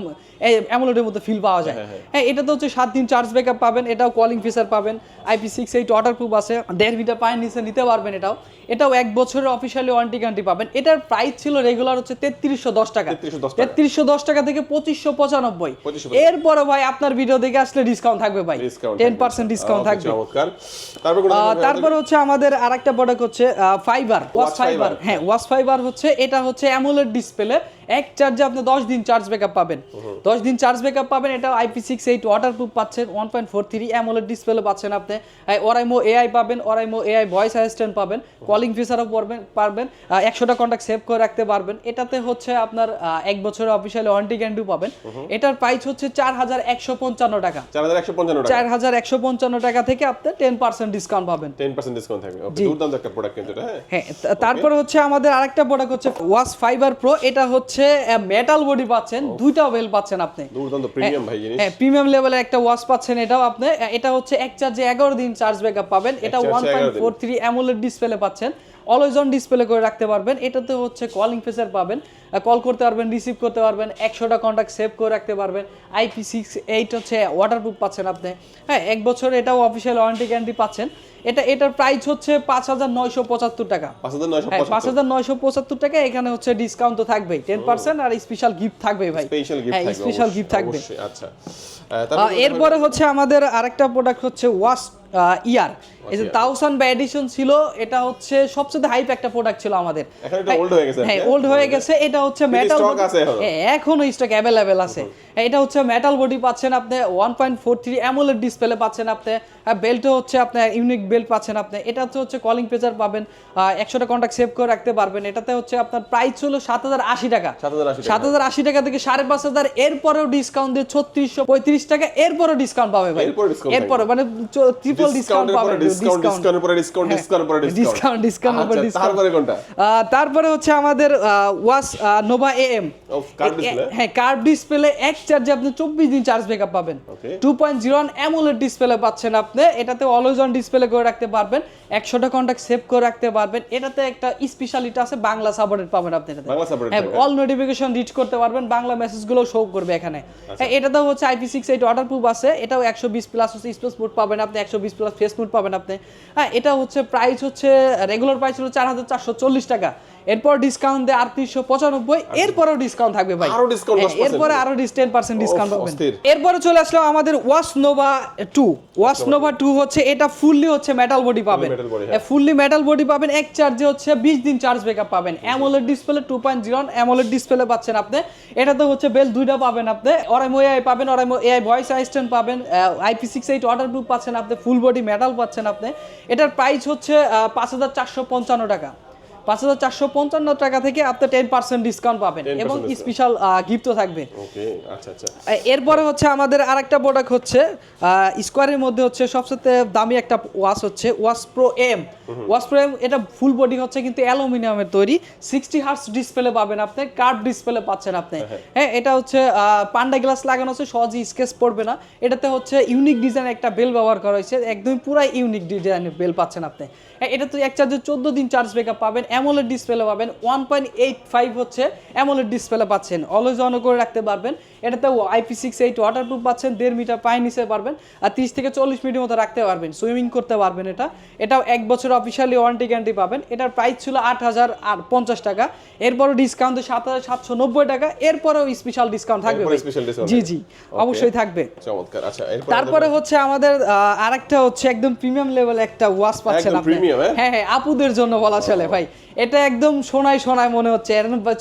অ্যামোলেডের মতো ফিল পাওয়া যায়। হ্যাঁ এটা তো হচ্ছে সাত দিন চার্জ ব্যাকআপ পাবেন এটাও কলিং ফিচার পাবেন। IP six eight water proof আছে দেড় মিটার পায়ের নিচে নিতে পারবেন এটাও। এটাও এক বছরের অফিসিয়ালি ওয়ারেন্টি গ্যারান্টি পাবেন। এটার প্রাইস ছিল রেগুলার হচ্ছে তেত্রিশশো দশ টাকা। 3310 টাকা। তেত্রিশশো দশ টাকা থেকে পঁচিশশো পঁচানব্বই। 2595 এরপরে ভাই আপনার ভিডিও দেখে আসলে ডিসকাউন্ট থাকবে ভাই। ডিসকাউন্ট টেন পার্সেন্ট ডিসকাউন্ট থাকবে। চমৎকার। তারপর কোন হচ্ছে আমাদের আরেকটা প্রোডাক্ট হচ্ছে ফাইবার ওয়াশ ফাইবার হ্যাঁ ওয়াশ ফাইবার হচ্ছে এটা হচ্ছে অ্যামোলেড ডিসপ্লে এক চার্জে আপনি দশ দিন চার্জ ব্যাকআপ পাবেন। দশ দিন চার্জ ব্যাকআপ পাবেন এটা IP six eight water proof পাচ্ছেন one point four three AMOLED display পাচ্ছেন আপনি। ওরাইমো এআই পাবেন ওরাইমো এআই ভয়েস অ্যাসিস্ট্যান্ট পাবেন কলিং ফিচারও পারবেন পারবেন একশোটা কন্ট্যাক্ট সেভ করে রাখতে পারবেন। এটাতে হচ্ছে আপনার এক বছরের অফিসিয়ালি ওয়ারেন্টি গ্যারান্টি পাবেন। এটার প্রাইস হচ্ছে চার হাজার একশো পঞ্চান্ন টাকা। চার হাজার একশো পঞ্চান্ন টাকা। থেকে আপনি টেন পার্সেন্ট ডিসকাউন্ট পাবেন। টেন পার্সেন্ট ডিসকাউন্ট থাকবে। দুর্দান্ত একটা প্রোডাক্ট কিন্তু হ্যাঁ? হ্যাঁ তারপরে হচ্ছে আমাদের আরেকটা প্রোডাক্ট হচ্ছে ওয়াশ ফাইবার প্রো এটা হচ্ছে মেটাল বডি পাচ্ছেন দুইটা বেল পাচ্ছেন আপনি। দুর্দান্ত প্রিমিয়াম ভাই জিনিস। হ্যাঁ প্রিমিয়াম লেভেলের একটা ওয়াশ পাচ্ছেন এটাও আপনি। এটা হচ্ছে এক চার্জে এগারো দিন চার্জ ব্যাকআপ পাবেন। এটা charge এ ওয়ান 11 পয়েন্ট দিন। ফোর থ্রি অ্যামোলেড ডিসপ্লে পাচ্ছেন। অলওয়েজ অন ডিসপ্লে করে রাখতে পারবেন। এটাতে হচ্ছে কলিং ফিচার পাবেন। কল করতে পারবেন রিসিভ করতে পারবেন। একশোটা কন্ট্যাক্ট সেভ করে রাখতে পারবেন। আইপি সিক্স এইট হচ্ছে ওয়াটারপ্রুফ পাচ্ছেন আপনি। হ্যাঁ এক বছর এটাও অফিসিয়াল ওয়ারেন্টি গ্যারান্টি পাচ্ছেন। এটা এটার প্রাইস হচ্ছে পাঁচ হাজার নয়শো পঁচাত্তর টাকা। পাঁচ হাজার নয়শো হ্যাঁ পঁচাত্তর টাকা এখানে হচ্ছে ডিসকাউন্ট তো থাকবেই। টেন পার্সেন্ট আর স্পেশাল গিফট থাকবে ভাই। স্পেশাল গিফট হ্যাঁ থাকবে গিফট থাকবে। আচ্ছা। এরপরে হচ্ছে আমাদের আরেকটা প্রোডাক্ট হচ্ছে ওয়াশ ইয়ার এই যে তাউসান বা এডিশন ছিল এটা হচ্ছে সবচেয়ে হাইপ একটা প্রোডাক্ট ছিল আমাদের। হয়ে কি, হ্যাঁ হ্যাঁ? ওল্ড হয়ে গেছে এটা হচ্ছে মেটাল। এখনও। স্টক অ্যাভেলেবেল আছে। এটা হচ্ছে মেটাল বডি পাচ্ছেন আপনি one point four three AMOLED display পাচ্ছেন আপনি বেল্টও হচ্ছে আপনার ইউনিক বেল্ট পাচ্ছেন আপনি। এটাতে হচ্ছে কলিং পেজার পাবেন একশোটা কন্ট্যাক্ট সেভ করে রাখতে পারবেন। এটাতে হচ্ছে আপনার প্রাইস ছিল সাত হাজার আশি টাকা। সাত হাজার আশি টাকা। থেকে সাড়ে পাঁচ হাজার এরপরেও ডিসকাউন্ট দিয়ে ছত্রিশশো পঁয়ত্রিশ টাকা এরপরেও ডিসকাউন্ট পাবে ভাই। এরপরে মানে ট্রিপল ডিসকাউন্ট পাবে। ডিসকাউন্ট ডিসকাউন্ট ডিসকাউন্ট উপরে discount। তারপরে হচ্ছে আমাদের ওয়াস নোভা এএম ও, হ্যাঁ কার্ভ ডিসপ্লে এক চার্জে আপনি চব্বিশ দিন চার্জ ব্যাকআপ পাবেন। Two point zero AMOLED display পাচ্ছেন আপনি। এটাতে অলওয়েজ অন ডিসপ্লে করে রাখতে পারবেন একশোটা কন্ট্যাক্ট সেভ করে রাখতে পারবেন। এটাতে একটা স্পেশালিটি আছে বাংলা সাপোর্টেড পাবেন আপনি এটাতে। অল নোটিফিকেশন রিড করতে পারবেন বাংলা মেসেজগুলো শো করবে এখানে। আচ্ছা। হ্যাঁ এটাতেও হচ্ছে IP six eight water proof আছে এটাও একশো বিশ প্লাস হচ্ছে স্পেস মুড পাবেন আপনি একশো বিশ প্লাস ফেস মুড পাবেন আপনি। হ্যাঁ এটা হচ্ছে প্রাইস হচ্ছে রেগুলার প্রাইস হলো চার হাজার চারশো চল্লিশ টাকা। এরপর ডিসকাউন্ট দেয় আটত্রিশশো পঁচানব্বই এরপরও ডিসকাউন্ট থাকবে ভাই। আরও হ্যাঁ, 10% এরপরে আরও টেন পার্সেন্ট ডিসকাউন্ট পাবেন। এরপরে চলে আসলো আমাদের watch nova two watch nova two হচ্ছে এটা ফুললি হচ্ছে মেটাল বডি পাবেন। ফুললি মেটাল বডি পাবেন এক চার্জে হচ্ছে বিশ দিন চার্জ ব্যাকআপ পাবেন। AMOLED display two point zero AMOLED display পাচ্ছেন আপনি। এটাতে হচ্ছে বেল দুইটা পাবেন আপনি। অরাইমো এআই পাবেন অরাইমো এআই ভয়েস অ্যাসিস্ট্যান্ট পাবেন IP six eight water proof পাচ্ছেন আপনি ফুল বডি মেটাল পাচ্ছেন আপনি। এটার প্রাইস হচ্ছে পাঁচ হাজার চারশো পঞ্চান্ন টাকা। পাঁচ হাজার চারশো পঞ্চান্ন টাকা থেকে আপনি টেন পার্সেন্ট ডিসকাউন্ট পাবেন এবং স্পেশাল গিফটও থাকবে। আচ্ছা আচ্ছা। এরপরে হচ্ছে আমাদের আরেকটা প্রোডাক্ট হচ্ছে স্কোয়ারের মধ্যে হচ্ছে সবচেয়ে দামি একটা ওয়াশ হচ্ছে watch pro M watch pro M এটা ফুল বডি হচ্ছে কিন্তু অ্যালুমিনিয়ামের তৈরি। সিক্সটি হার্স ডিসপ্লে পাবেন আপনি কার্ভ ডিসপ্লে পাচ্ছেন আপনি। হ্যাঁ এটা হচ্ছে পান্ডা গ্লাস লাগানো আছে সহজে স্কেচ পড়বে না। এটাতে হচ্ছে ইউনিক ডিজাইন একটা বেল ব্যবহার করা হয়েছে একদমই পুরাই ইউনিক ডিজাইনের বেল পাচ্ছেন আপনি। হ্যাঁ এটা তো এক চার্জে চোদ্দ দিন চার্জ ব্যাকআপ পাবেন অ্যামোলেড ডিসপ্লে পাবেন। ওয়ান পয়েন্ট এইট ফাইভ হচ্ছে অ্যামোলেড ডিসপ্লে পাচ্ছেন। অলওয়েজ অন করে রাখতে পারবেন। এটাতে IP six eight water proof পাচ্ছেন দেড় মিটার পায়ে নিচে পারবেন আর তিরিশ থেকে চল্লিশ মিনিটের মতো রাখতে পারবেন সুইমিং করতে পারবেন এটা। এটাও এক বছর অফিসিয়ালি ওয়ারেন্টি গ্যারান্টি পাবেন। এটার প্রাইস ছিল আট হাজার আর পঞ্চাশ টাকা। এরপরও ডিসকাউন্ট সাত হাজার সাতশো নব্বই টাকা। এরপরেও স্পেশাল ডিসকাউন্ট থাকবে জি জি অবশ্যই থাকবে। আচ্ছা তারপরে হচ্ছে আমাদের আর একটা হচ্ছে একদম প্রিমিয়াম লেভেল একটা ওয়াশ পাচ্ছেন আপনি। Premium, হ্যাঁ? হ্যাঁ হ্যাঁ আপুদের জন্য বলা চলে ভাই। এটা একদম সোনায় সোনায় মনে হচ্ছে।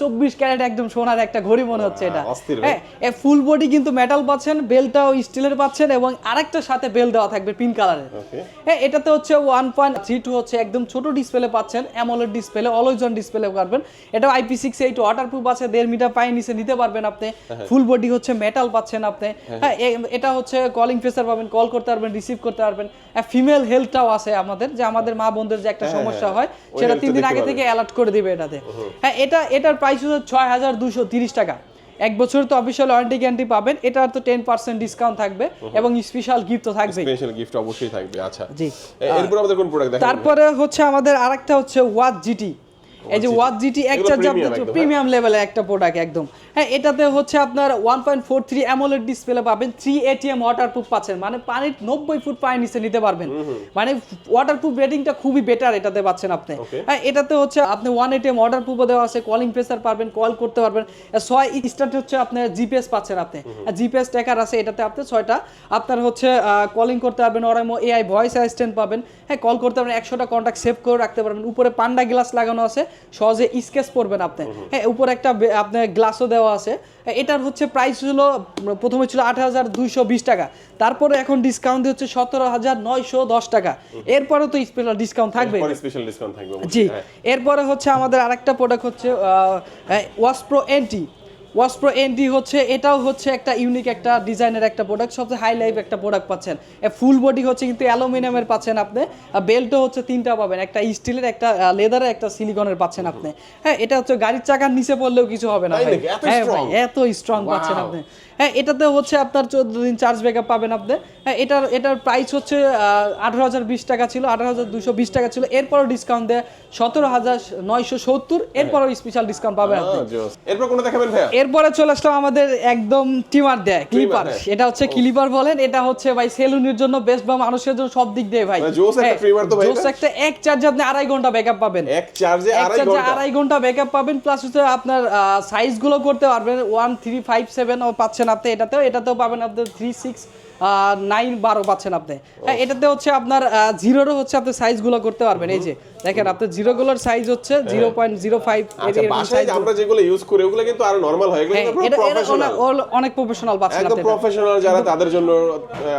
চব্বিশ ক্যারেট একদম সোনার একটা ঘড়ি মনে হচ্ছে এটা। হ্যাঁ ফুল বডি কিন্তু মেটাল পাচ্ছেন বেলটাও স্টিলের পাচ্ছেন এবং আরেকটার সাথে বেল দেওয়া থাকবে পিঙ্ক কালারের. হ্যাঁ এটাতে হচ্ছে ওয়ান পয়েন্ট থ্রি টু হচ্ছে একদম ছোট ডিসপ্লে পাচ্ছেন AMOLED display always on display পারবেন। এটা IP six eight water proof আছে দেড় মিটার পায়ে নিচে নিতে পারবেন আপনি। ফুল বডি হচ্ছে মেটাল পাচ্ছেন আপনি। হ্যাঁ এটা হচ্ছে কলিং ফেসার পাবেন কল করতে পারবেন রিসিভ করতে পারবেন। ফিমেল হেলথটাও আছে আমাদের যে আমাদের মা বোনদের যে একটা হ্যাঁ, সমস্যা হ্যাঁ, হয়। হ্যাঁ। সেটা তিন দিন আগে থেকে অ্যালার্ট করে দিবে এটাতে। হ্যাঁ এটা এটার প্রাইস হচ্ছে ছয় হাজার দুশো তিরিশ টাকা। এক বছর তো অফিসিয়াল ওয়ারেন্টি গ্যারান্টি পাবেন এটা তো টেন পার্সেন্ট ডিসকাউন্ট থাকবে এবং স্পেশাল গিফট তো থাকবে স্পেশাল গিফট অবশ্যই থাকবে আচ্ছা। জি। এরপর আমাদের কোন প্রোডাক্ট দেখেন তারপরে হচ্ছে আমাদের আরেকটা হচ্ছে ওয়াচ জিটি এই যে ওয়াচ জিটি এক এগুলো চার্জ premium একদম, হ্যাঁ? প্রিমিয়াম লেভেলের একটা প্রোডাক্ট একদম। হ্যাঁ এটাতে হচ্ছে আপনার one point four three AMOLED display পাবেন থ্রি এটিএম ওয়াটারপ্রুফ পাচ্ছেন মানে পানির নব্বই ফুট নিচে নিতে পারবেন। মানে ওয়াটারপ্রুফ রেটিংটা খুবই বেটার এটাতে পাচ্ছেন আপনি. হ্যাঁ এটাতে হচ্ছে আপনি ওয়ান এটিএম ওয়াটারপ্রুফও দেওয়া আছে কলিং প্রেসার পারবেন কল করতে পারবেন। ছয় স্টার্ট হচ্ছে আপনার জিপিএস পাচ্ছেন আপনি। জিপিএস ট্র্যাকার আছে এটাতে আপনি ছয়টা আপনার হচ্ছে কলিং করতে পারবেন ওরাইমো এআই ভয়েস অ্যাসিস্ট্যান্ট পাবেন। হ্যাঁ কল করতে পারবেন একশোটা কন্ট্যাক্ট সেভ করে রাখতে পারবেন। উপরে পান্ডা গ্লাস লাগানো আছে সহজে স্কেচ পড়বেন আপনি। হ্যাঁ উপরে একটা আপনার গ্লাসও দেওয়া আছে। এটার হচ্ছে প্রাইস ছিল প্রথমে ছিল আট হাজার দুইশো বিশ টাকা। তারপরে এখন ডিসকাউন্ট হচ্ছে সতেরো হাজার নয়শো দশ টাকা। এরপরে তো স্পেশাল ডিসকাউন্ট থাকবে। স্পেশাল ডিসকাউন্ট থাকবে জি। হ্যাঁ। এরপরে হচ্ছে আমাদের আরেকটা প্রোডাক্ট হচ্ছে ওয়াসপ্রো এনটি ওয়াসপ্রো এনটি হচ্ছে এটাও হচ্ছে একটা ইউনিক একটা ডিজাইনের একটা প্রোডাক্ট সবচেয়ে হাই লাইফ একটা প্রোডাক্ট পাচ্ছেন। ফুল বডি হচ্ছে কিন্তু অ্যালুমিনিয়ামের পাচ্ছেন আপনি বেল্টও হচ্ছে তিনটা পাবেন একটা স্টিলের একটা লেদারের একটা সিলিকনের পাচ্ছেন আপনি। হ্যাঁ এটা হচ্ছে গাড়ির চাকার নিচে পড়লেও কিছু হবে না ভাই। হ্যাঁ ভাই, এত স্ট্রং পাচ্ছেন আপনি। হ্যাঁ এটাতে হচ্ছে আপনার চোদ্দ দিন চার্জ ব্যাকআপ পাবেন আপনি। হ্যাঁ এটার এটার প্রাইস হচ্ছে আঠারো হাজার বিশ টাকা ছিল আঠারো হাজার দুশো বিশ টাকা ছিল। এরপরও ডিসকাউন্ট দেয় সতেরো হাজার নয়শো সত্তর এরপরও স্পেশাল ডিসকাউন্ট পাবেন আপনি। এরপর কোনটা দেখাবেন ভাইয়া? এরপরে চলে আসলাম আমাদের একদম টিমার দেয় ক্লিপার হ্যাঁ। এটা হচ্ছে ক্লিপার বলেন এটা হচ্ছে ভাই সেলুনের জন্য বেস্ট বা মানুষের জন্য সব দিক দিয়ে ভাই। জোস একটা হ্যাঁ, তো ভাই জোস একটা এক চার্জে আপনি আড়াই ঘণ্টা ব্যাকআপ পাবেন। এক চার্জে এক আড়াই চার্জে ঘণ্টা। আড়াই ঘণ্টা ব্যাকআপ পাবেন প্লাস হচ্ছে আপনার সাইজগুলো করতে পারবেন ওয়ান থ্রি ফাইভ সেভেন পাচ্ছেন আপনি এটাতেও এটাতেও পাবেন আপনার থ্রি সিক্স নাইন বারো পাচ্ছেন আপনি। হ্যাঁ এটাতে হচ্ছে আপনার জিরোরও হচ্ছে আপনি সাইজগুলো করতে পারবেন। এই যে দেখেন আপনার জিরো গুলোর সাইজ হচ্ছে জিরো পয়েন্ট জিরো ফাইভ আচ্ছা আমরা যেগুলো ইউজ করি ওগুলো কিন্তু আরও নরমাল হয়। এগুলো হ্যাঁ, অনেক- প্রফেশনাল পাচ্ছেন আপনি প্রফেশনাল যারা তাদের জন্য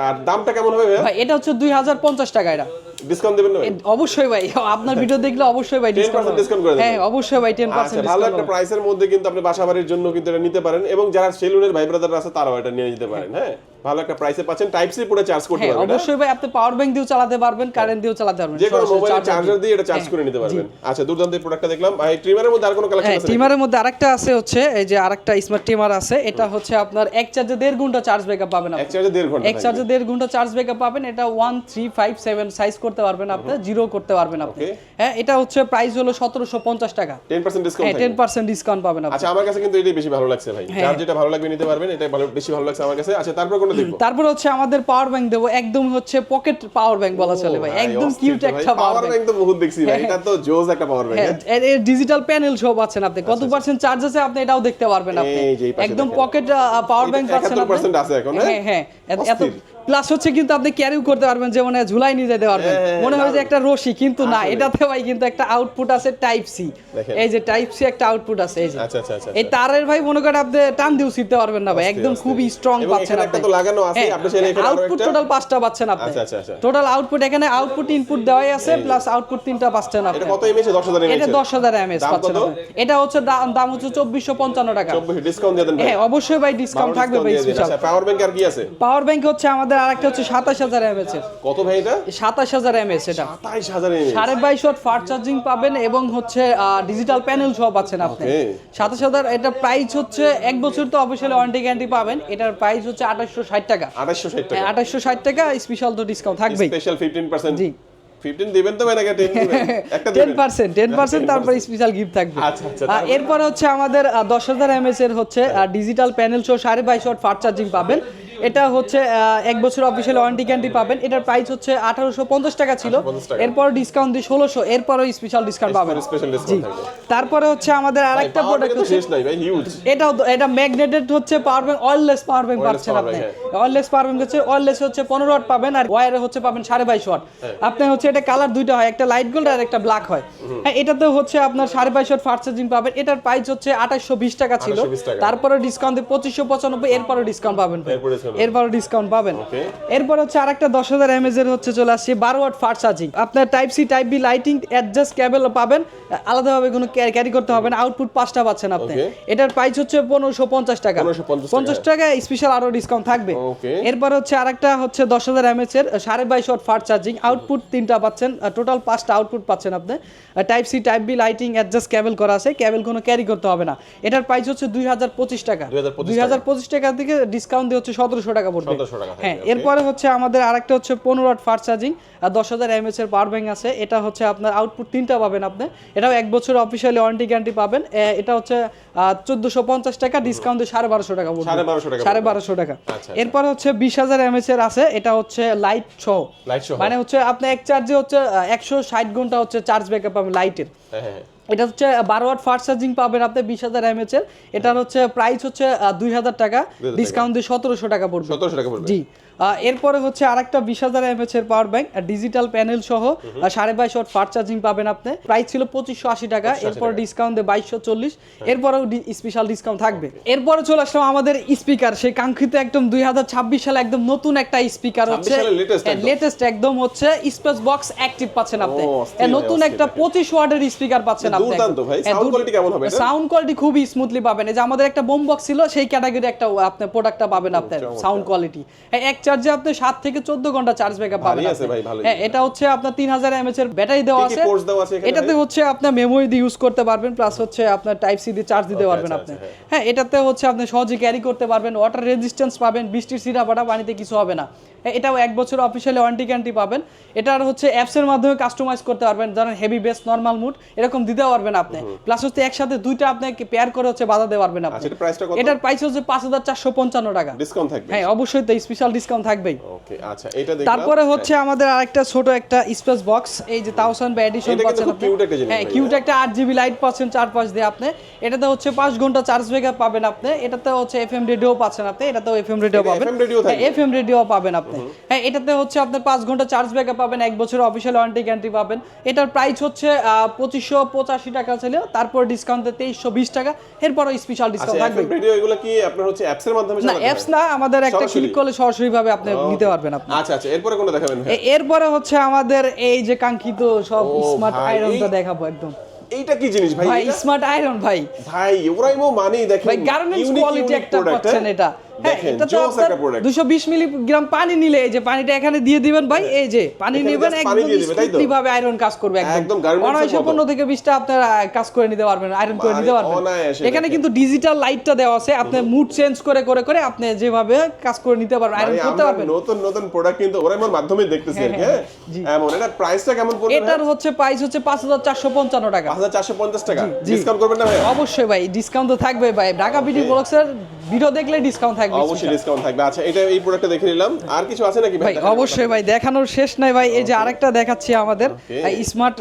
আর দামটা কেমন হবে ভাই এটা হচ্ছে দুই হাজার পঞ্চাশ টাকা এটা। ডিসকাউন্ট দিবেন না ভাই? অবশ্যই ভাই আপনার ভিডিও দেখলে অবশ্যই ভাই 10% ডিসকাউন্ট করে হ্যাঁ অবশ্যই ভাই আচ্ছা ভালো একটা প্রাইসের মধ্যে কিন্তু আপনি জন্য কিন্তু এটা নিতে পারেন। এবং যারা সেলুনের ভাই ব্রাদার আছে তারাও এটা নিয়ে নিতে পারেন। হ্যাঁ? ভালো একটা প্রাইসে পাচ্ছেন। টাইপ সি পুরো চার্জ করতে হ্যাঁ পারবেন হ্যাঁ? অবশ্যই ভাই আপনি পাওয়ার ব্যাংক দিয়েও চালাতে পারবেন কারেন্ট দিয়েও চালাতে পারবেন যে কোনো মোবাইল চার্জার দিয়ে। এটা চার্জ হ্যাঁ, করে নিতে পারবেন। আচ্ছা দুর্দান্ত প্রোডাক্টটা দেখলাম। আর ট্রিমারের মধ্যে আর কোনো কালেকশন হ্যাঁ আছে নাকি? টিমারের মধ্যে আরেকটা আছে হচ্ছে এই যে আরেকটা স্মার্ট টিমার আছে এটা হচ্ছে আপনার এক চার্জে ঘণ্টা চার্জ ব্যাকআপ পাবেন আপনি। এক চার্জে ঘণ্টা এক চার্জে ঘণ্টা চার্জ ব্যাকআপ পাবেন এটা one three five seven size করতে পারবেন আপনি জিরো করতে পারবেন আপনি। হ্যাঁ এটা হচ্ছে প্রাইস হলো সতেরোশো পঞ্চাশ টাকা। টেন পার্সেন্ট হ্যাঁ ডিসকাউন্ট টেন পার্সেন্ট ডিসকাউন্ট পাবেন আপনি। আচ্ছা আমার কাছে কিন্তু এটাই বেশি ভালো লাগছে ভাই। হ্যাঁ। যার যেটা ভালো লাগবে নিতে পারবেন এটাই ভালো বেশি ভালো লাগছে আমার কাছে। আচ্ছা তারপর কোনটা দেখব। তারপর হচ্ছে আমাদের পাওয়ার ব্যাংক দেবো একদম হচ্ছে পকেট পাওয়ার ব্যাংক বলা চলে ভাই। একদম কিউট একটা পাওয়ার ব্যাংক তো বহুত দেখছি ভাই এটা তো জোস একটা পাওয়ার ব্যাংক হ্যাঁ এর ডিজিটাল প্যানেল সব আছেন আপনি। কত পার্সেন্ট চার্জ আছে আপনি এটাও দেখতে পারবেন আপনি। একদম। পকেট পাওয়ার ব্যাংক পাচ্ছেন আপনি। 71% আছে এখন, হ্যাঁ? হ্যাঁ হ্যাঁ। এত-। প্লাস হচ্ছে কিন্তু আপনি ক্যারিও করতে পারবেন যেমন ঝুলাই নিয়ে যেতে পারবেন হ্যাঁ, হ্যাঁ, মনে হয় যে একটা রশি কিন্তু না। এটাতে ভাই কিন্তু একটা আউটপুট আছে টাইপ সি এই যে টাইপ সি একটা আউটপুট আছে এই যে। আচ্ছা আচ্ছা আচ্ছা এই তারের ভাই মনে করেন আপনি টান দিয়েও ছিটতে পারবেন না ভাই একদম। খুবই স্ট্রং পাচ্ছেন আপনি। তো লাগানো আছে, আপনি চাইলে এখানে আউটপুট টোটাল পাঁচটা পাচ্ছেন আপনি। আচ্ছা, আচ্ছা, আচ্ছা। টোটাল আউটপুট এখানে আউটপুট ইনপুট দেওয়াই আছে প্লাস আউটপুট তিনটা পাচ্ছেন আপনি এটা কত এমএচ 10000 এমএচ এটা দশ হাজার এমএস দাম পাচ্ছেন? এটা হচ্ছে দাম হচ্ছে চব্বিশশো পঞ্চান্ন টাকা। 24 ডিসকাউন্ট দিয়ে দেন ভাই। হ্যাঁ অবশ্যই ভাই ডিসকাউন্ট থাকবে ভাই স্পেশাল পাওয়ার ব্যাংক আর কি আছে? পাওয়ার ব্যাংক হচ্ছে আমাদের আরেকটা হচ্ছে সাতাশ হাজার এমএস এর। কত ভাই এটা? সাতাশ হাজার এমএস এটা। 27000 এমএচ সাড়ে বাইশ ওয়াট ফাস্ট চার্জিং পাবেন এবং হচ্ছে ডিজিটাল প্যানেল সহ পাচ্ছেন আপনি। সাতাশ হাজার এটা প্রাইস হচ্ছে এক বছর তো অফিসিয়ালি ওয়ারেন্টি গ্যারান্টি পাবেন। এটার প্রাইস হচ্ছে আঠাশশো ষাট টাকা। 2860 টাকা। আঠাশশো ষাট টাকা স্পেশাল তো ডিসকাউন্ট থাকবেই। স্পেশাল 15% জি। 15 দিবেন তো ভাই 10 একটা টেন দিবেন পার্সেন্ট টেন পার্সেন্ট তারপরে স্পেশাল গিফট থাকবে। আচ্ছা, আচ্ছা, এরপরে হচ্ছে আমাদের দশ হাজার এমএস এর হচ্ছে ডিজিটাল প্যানেল সহ সাড়ে বাইশ ওয়াট ফাস্ট চার্জিং পাবেন। এটা হচ্ছে এক বছর অফিসিয়াল ওয়ারেন্টি গ্যারান্টি পাবেন। এটার প্রাইস হচ্ছে আঠারোশো পঞ্চাশ টাকা ছিল। 1850 এরপর ডিসকাউন্ট দিয়ে ষোলোশো এরপরও স্পেশাল ডিসকাউন্ট পাবেন। জি। তারপরে হচ্ছে আমাদের আরেকটা প্রোডাক্ট হচ্ছে শেষ নাই ভাই হিউজ এটাও এটা ম্যাগনেটেড হচ্ছে পাওয়ার ব্যাংক অয়েললেস পাওয়ার ব্যাংক পাচ্ছেন আপনি। অয়েললেস পাওয়ার ব্যাংক হচ্ছে অয়েললেস হচ্ছে পনেরো ওয়াট পাবেন আর ওয়ারে হচ্ছে পাবেন সাড়ে বাইশ ওয়াট আপনি হচ্ছে এটা কালার দুইটা হয় একটা লাইট গোল্ড আর একটা ব্ল্যাক হয়। হ্যাঁ এটাতে হচ্ছে আপনার সাড়ে বাইশ ওয়াট ফাস্ট চার্জিং পাবেন। এটার প্রাইস হচ্ছে আঠাশশো বিশ টাকা ছিল। তারপরে ডিসকাউন্ট দিয়ে পঁচিশশো পঁচানব্বই এরপরে ডিসকাউন্ট পাবেন এরপরও ডিসকাউন্ট পাবেন. এরপর হচ্ছে আরেকটা দশ হাজার এমএজ এর হচ্ছে চলে আসছে বারো ওয়াট ফাস্ট চার্জিং আপনার type C type B lighting adjust cable পাবেন। আলাদাভাবে কোনো ক্যারি করতে হবে না আউটপুট পাঁচটা পাচ্ছেন আপনি। এটার প্রাইস হচ্ছে পনেরোশো পঞ্চাশ টাকা। পঞ্চাশ টাকা। স্পেশাল আরও ডিসকাউন্ট থাকবে. এরপর হচ্ছে আরেকটা হচ্ছে দশ হাজার এমএচ এর সাড়ে বাইশ ওয়াট ফাস্ট চার্জিং আউটপুট তিনটা পাচ্ছেন টোটাল পাঁচটা আউটপুট পাচ্ছেন আপনি। Type C type B lighting adjust cable করা আছে কেবল কোনো ক্যারি করতে হবে না। এটার প্রাইস হচ্ছে দুই হাজার পঁচিশ টাকা। দুই হাজার পঁচিশ টাকা। থেকে ডিসকাউন্ট দিয়ে হচ্ছে সতেরোশো টাকা পড়বে 1700 টাকা থাকবে, হ্যাঁ এরপরে হচ্ছে আমাদের আরেকটা হচ্ছে পনেরো ওয়াট ফাস্ট চার্জিং আর দশ হাজার এমএচ এর পাওয়ার ব্যাংক আছে। এটা হচ্ছে আপনার আউটপুট তিনটা পাবেন আপনি। এটাও এক বছর অফিসিয়ালি ওয়ারেন্টি গ্যারান্টি পাবেন। এটা হচ্ছে চোদ্দোশো পঞ্চাশ টাকা ডিসকাউন্ট সাড়ে বারোশো টাকা পড়বে সাড়ে বারোশো টাকা আচ্ছা, এরপর হচ্ছে বিশ হাজার এমএচ এর আছে। এটা হচ্ছে লাইট সহ মানে হচ্ছে আপনি এক চার্জে হচ্ছে একশো ষাট ঘণ্টা হচ্ছে চার্জ ব্যাকআপ পাবেন লাইটের। এটা হচ্ছে বারো ওয়াট ফাস্ট চার্জিং পাবেন আপনি বিশ হাজার এমএচ এর। এটার হচ্ছে প্রাইস হচ্ছে দুই হাজার টাকা। ডিসকাউন্ট দিয়ে সতেরোশো টাকা পড়বে। 1700 টাকা পড়বে। জি। এরপরে হচ্ছে আরেকটা বিশ হাজার এমএচ এর পাওয়ার ব্যাংক ডিজিটাল প্যানেল সহ সাড়ে বাইশ ওয়াট ফাস্ট চার্জিং পাবেন আপনি। প্রাইস ছিল পঁচিশশো আশি টাকা 2580 এরপর। ডিসকাউন্ট দিয়ে বাইশশো চল্লিশ এরপরেও স্পেশাল ডিসকাউন্ট থাকবে। এরপরে চলে আসলাম আমাদের স্পিকার সেই কাঙ্ক্ষিত একদম দুই হাজার ছাব্বিশ সালে একদম নতুন একটা স্পিকার হচ্ছে সালের latest একদম। লেটেস্ট একদম হচ্ছে স্পেস বক্স অ্যাক্টিভ পাচ্ছেন আপনি। এ, নতুন একটা পঁচিশ ওয়াটের স্পিকার পাচ্ছেন আপনি? সাউন্ড কোয়ালিটি খুবই স্মুথলি পাবেন। এই যে আমাদের একটা বোম বক্স ছিল সেই ক্যাটাগরি একটা আপনি প্রোডাক্টটা পাবেন আপনার সাউন্ড কোয়ালিটি এক চার্জে আপনি সাত থেকে চোদ্দ ঘণ্টা চার্জ ব্যাকআপ পাবেন। হ্যাঁ এটা হচ্ছে আপনার তিন হাজার এমএচ এর ব্যাটারি দেওয়া আছে এটাতে হচ্ছে আপনার মেমোরি দিয়ে ইউজ করতে পারবেন প্লাস হচ্ছে আপনার টাইপ সি দিয়ে চার্জ দিতে পারবেন আচ্ছা, আপনি আচ্ছা, হ্যাঁ। হ্যাঁ এটাতে হচ্ছে আপনি সহজে ক্যারি করতে পারবেন ওয়াটার রেজিস্ট্যান্স পাবেন বৃষ্টির সিরা পানিতে কিছু হবে না এটাও এক বছর অফিসিয়ালি ওয়ারেন্টি গ্যারান্টি পাবেন। এটার হচ্ছে অ্যাপসের মাধ্যমে কাস্টমাইজ করতে পারবেন ধরেন হেভি বেস নর্মাল মুড এরকম দিতে পারবেন আপনি। প্লাস হচ্ছে একসাথে দুইটা আপনাকে পেয়ার করে হচ্ছে বাধা দিতে পারবেন আপনি। আচ্ছা এটার প্রাইস হচ্ছে পাঁচ হাজার চারশো পঞ্চান্ন টাকা। ডিসকাউন্ট থাকবে? হ্যাঁ অবশ্যই তো স্পেশাল ডিসকাউন্ট থাকবেই। ওকে আচ্ছা এটা তারপরে হচ্ছে আমাদের আরেকটা ছোট একটা স্পেস বক্স এই যে তাউসান্ড বা এডিশন পাচ্ছেন হ্যাঁ কিউট একটা আট জিবি লাইট পাচ্ছেন চার পাঁচ দিয়ে আপনি। এটাতে হচ্ছে পাঁচ ঘণ্টা চার্জ ব্যাকআপ পাবেন আপনি। এটাতে হচ্ছে এফএম রেডিও পাচ্ছেন আপনি। এটাতেও এফএম রেডিও পাবেন। থাকবে? এফএম রেডিও পাবেন আপনি। হ্যাঁ এটাতে হচ্ছে আপনার পাঁচ ঘণ্টা চার্জ ব্যাকআপ পাবেন এক বছর অফিসিয়াল ওয়ারেন্টি গ্যারান্টি পাবেন। এটার প্রাইস হচ্ছে পঁচিশশো পঁচাশি টাকা ছিল তারপর ডিসকাউন্টে তেইশশো বিশ টাকা এরপরও স্পেশাল আচ্ছা ডিসকাউন্ট থাকবে এগুলো কি আপনার হচ্ছে অ্যাপস মাধ্যমে না অ্যাপস না আমাদের একটা ক্লিক করলে সরাসরি ভাবে আপনি নিতে পারবেন আপনি। আচ্ছা আচ্ছা এরপরে কোনটা দেখাবেন? ভাই এরপরে হচ্ছে আমাদের এই যে কাঙ্ক্ষিত সব স্মার্ট আয়রনটা দেখাবো একদম। এইটা কি জিনিস ভাই ভাই স্মার্ট আয়রন ভাই। ভাই ওরাইমো মানেই দেখেন ভাই গার্মেন্টস কোয়ালিটি একটা পাচ্ছেন হ্যাঁ? এটা। হ্যাঁ দেখেন এটা তো জোস আপনার একটা প্রোডাক্ট 220 মিলিগ্রাম পানি নিলে এই যে পানিটা এখানে দিয়ে দিবেন ভাই এই যে পানি নেবেন একদম দিয়ে দিবে, তাই তো? স্মুথলি ভাবে আয়রন কাজ করবে একদম। একদম garments এর অনায়াসে মতো। 15 থেকে 20টা আপনার কাজ করে নিতে পারবেন আয়রন করে নিতে পারবেন। এখানে কিন্তু ডিজিটাল লাইটটা দেওয়া আছে আপনি মুড চেঞ্জ করে করে করে আপনি যেভাবে কাজ করে নিতে পারবেন আয়রন করতে পারবেন। নতুন নতুন প্রোডাক্ট কিন্তু ওরাইমোর মাধ্যমে দেখতেছি আর কি হ্যাঁ, হ্যাঁ? এমন এটা প্রাইসটা কেমন পড়বে এটার হচ্ছে প্রাইস হচ্ছে 5455 টাকা। 5450 টাকা। ডিসকাউন্ট করবেন না ভাই? অবশ্যই ভাই ডিসকাউন্ট তো থাকবে ভাই। ঢাকা বিডি ব্লগসের ভিডিও দেখলে ডিসকাউন্ট থাকবে। অবশ্যই ডিসকাউন্ট থাকবে। আচ্ছা এটা এই প্রোডাক্টটা দেখে নিলাম। আর কিছু আছে নাকি ভাই অবশ্যই ভাই দেখানোর শেষ নাই ভাই। এই যে আরেকটা দেখাচ্ছি আমাদের. স্মার্ট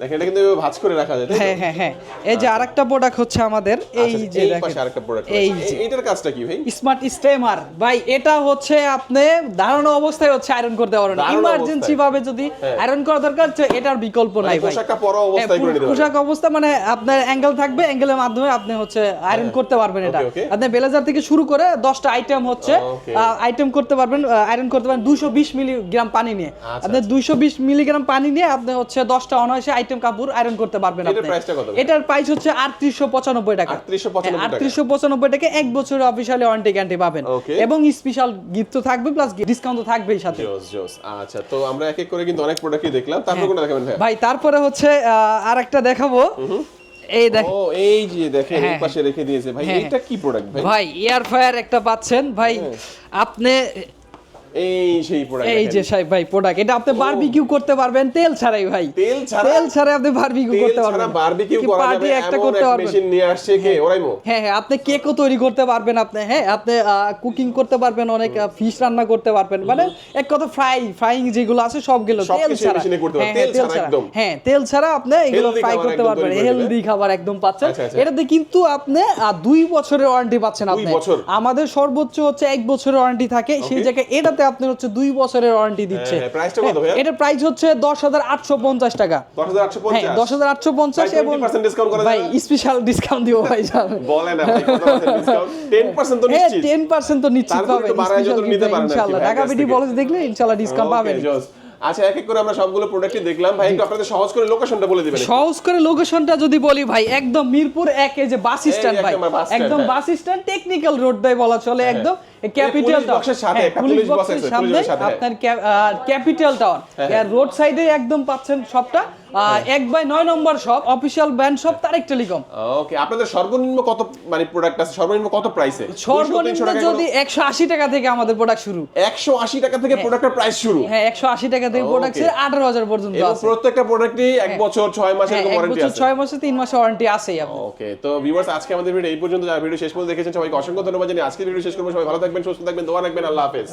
দেখেন এটা কিন্তু ভাঁজ করে রাখা যায় হ্যাঁ হ্যাঁ হ্যাঁ। এই যে আরেকটা প্রোডাক্ট হচ্ছে আমাদের এই আচ্ছা, যে এই দেখেন। আরেকটা প্রোডাক্ট এই যে। এইটার কাজটা কি ভাই? স্মার্ট স্টেমার ভাই এটা হচ্ছে আপনি দাঁড়ানো অবস্থায় হচ্ছে আয়রন করতে পারবেন ইমার্জেন্সি ভাবে যদি হ্যাঁ। আয়রন করা দরকার তো এটার বিকল্প নাই ভাই। পোশাকটা পরা অবস্থায় হ্যাঁ, করে নিতে পোশাক অবস্থা মানে আপনার অ্যাঙ্গেল থাকবে অ্যাঙ্গেলের মাধ্যমে আপনি হচ্ছে আয়রন করতে পারবেন এটা. আপনি ব্লেজার থেকে শুরু করে দশটা আইটেম হচ্ছে আইটেম করতে পারবেন আয়রন করতে পারবেন দুশো বিশ মিলিগ্রাম পানি নিয়ে। আচ্ছা, আপনি দুইশো বিশ মিলিগ্রাম পানি নিয়ে আপনি হচ্ছে দশটা অনায়াসে আইটেম কাপড় আয়রন করতে পারবেন আপনি? এটার প্রাইস হচ্ছে আটত্রিশশো পঁচানব্বই টাকা। 3895 টাকা। এক বছরের অফিসিয়ালি ওয়ারেন্টি গ্যারান্টি পাবেন। এবং স্পেশাল গিফট তো থাকবে প্লাস ডিসকাউন্ট তো থাকবেই সাথে। জোস জোস। আচ্ছা তো আমরা এক এক করে কিন্তু অনেক প্রোডাক্টই দেখলাম। তারপর কোনটা দেখাবেন ভাই ভাই তারপরে হচ্ছে আর একটা দেখাবো। এই দেখ ও এই যে দেখেন এই হ্যাঁ, পাশে রেখে দিয়েছে। ভাই হ্যাঁ। এটা কি প্রোডাক্ট ভাই? ভাই এয়ার ফায়ার একটা পাচ্ছেন। ভাই আপনি এই সেই প্রোডাক্ট এই যে সাহেব ভাই প্রোডাক্ট এটা আপনি বারবিকিউ করতে পারবেন তেল ছাড়াই ভাই। তেল ছাড়া? তেল ছাড়াই আপনি বারবিকিউ তেল করতে ছাড়া পারবেন। বারবিকিউ করা যাবে একটা করতে পারবেন? মেশিন নিয়ে আসছে কে? ওরাইমো? হ্যাঁ হ্যাঁ আপনি কেকও তৈরি করতে পারবেন আপনি। হ্যাঁ আপনি কুকিং করতে পারবেন অনেক ফিশ রান্না করতে পারবেন। মানে এক কথা ফ্রাই ফ্রাইং যেগুলো আছে সবগুলো তেল ছাড়া। পারবেন, হ্যাঁ, তেল হ্যাঁ, ছাড়া একদম। হ্যাঁ তেল ছাড়া আপনি এগুলো ফ্রাই করতে পারবেন। হেলদি খাবার একদম পাচ্ছেন। আচ্ছা, আচ্ছা। এটাতে কিন্তু আপনি দুই বছরের ওয়ারেন্টি পাচ্ছেন আপনি। আমাদের সর্বোচ্চ হচ্ছে এক বছরের ওয়ারেন্টি থাকে। সেই জায়গায় এটাতে আপনার হচ্ছে দুই বছরের ওয়ারেন্টি দিচ্ছে। হ্যাঁ, কত ভাইয়া? এটা প্রাইস হচ্ছে দশ হাজার আটশো পঞ্চাশ টাকা। দশ হাজার আটশো হ্যাঁ পঞ্চাশ এবং 20% discount করা ভাই স্পেশাল ডিসকাউন্ট দিব ভাই বলে টেন পার্সেন্ট তো নিচ্ছে নিশ্চিত। পাবেন ভাইয়ের ঢাকা কাছ বিডি দেখলে ইনশাল্লাহ ডিসকাউন্ট পাবেন। আচ্ছা এক এক করে আমরা সবগুলো প্রোডাক্টই দেখলাম। ভাই একটু আপনাদের সহজ করে লোকেশনটা বলে দিবেন সহজ করে লোকেশনটা যদি বলি ভাই একদম মিরপুর একে যে বাস স্ট্যান্ড ভাই। একদম বাস স্ট্যান্ড, একদম হ্যাঁ। বাস স্ট্যান্ড টেকনিক্যাল রোড দেয় বলা চলে একদম। ক্যাপিটাল পুলিশ বক্সের সামনে হ্যাঁ। আপনার ক্যাপিটাল টাওয়ার রোড সাইডে একদম পাচ্ছেন হ্যাঁ। এক বাই নয় number shop official brand shop Tarek telecom okay আপনাদের সর্বনিম্ন কত মানে প্রোডাক্ট আছে? সর্বনিম্ন কত প্রাইসে সর্বনিম্ন যদি একশো আশি টাকা থেকে আমাদের প্রোডাক্ট শুরু। একশো আশি টাকা থেকে প্রোডাক্টের প্রাইস শুরু? হ্যাঁ একশো আশি টাকা থেকে. প্রোডাক্ট আঠারো হাজার পর্যন্ত প্রত্যেকটা প্রোডাক্টই এক বছর ছয় মাসের হ্যাঁ ওয়ারেন্টি আছে। ছয় মাসে তিন মাসে ওয়ারেন্টি আপনার ওকে তো ভিউয়ার্স আজকে আমাদের ভিডিও এই পর্যন্ত যারা ভিডিও শেষ পর্যন্ত দেখেছেন সবাইকে অসংখ্য ধন্যবাদ জানিয়ে আজকে ভিডিও শেষ করব। সবাই ভালো থাকবেন সুস্থ থাকবেন দোয়া রাখবেন আল্লাহ হাফেজ।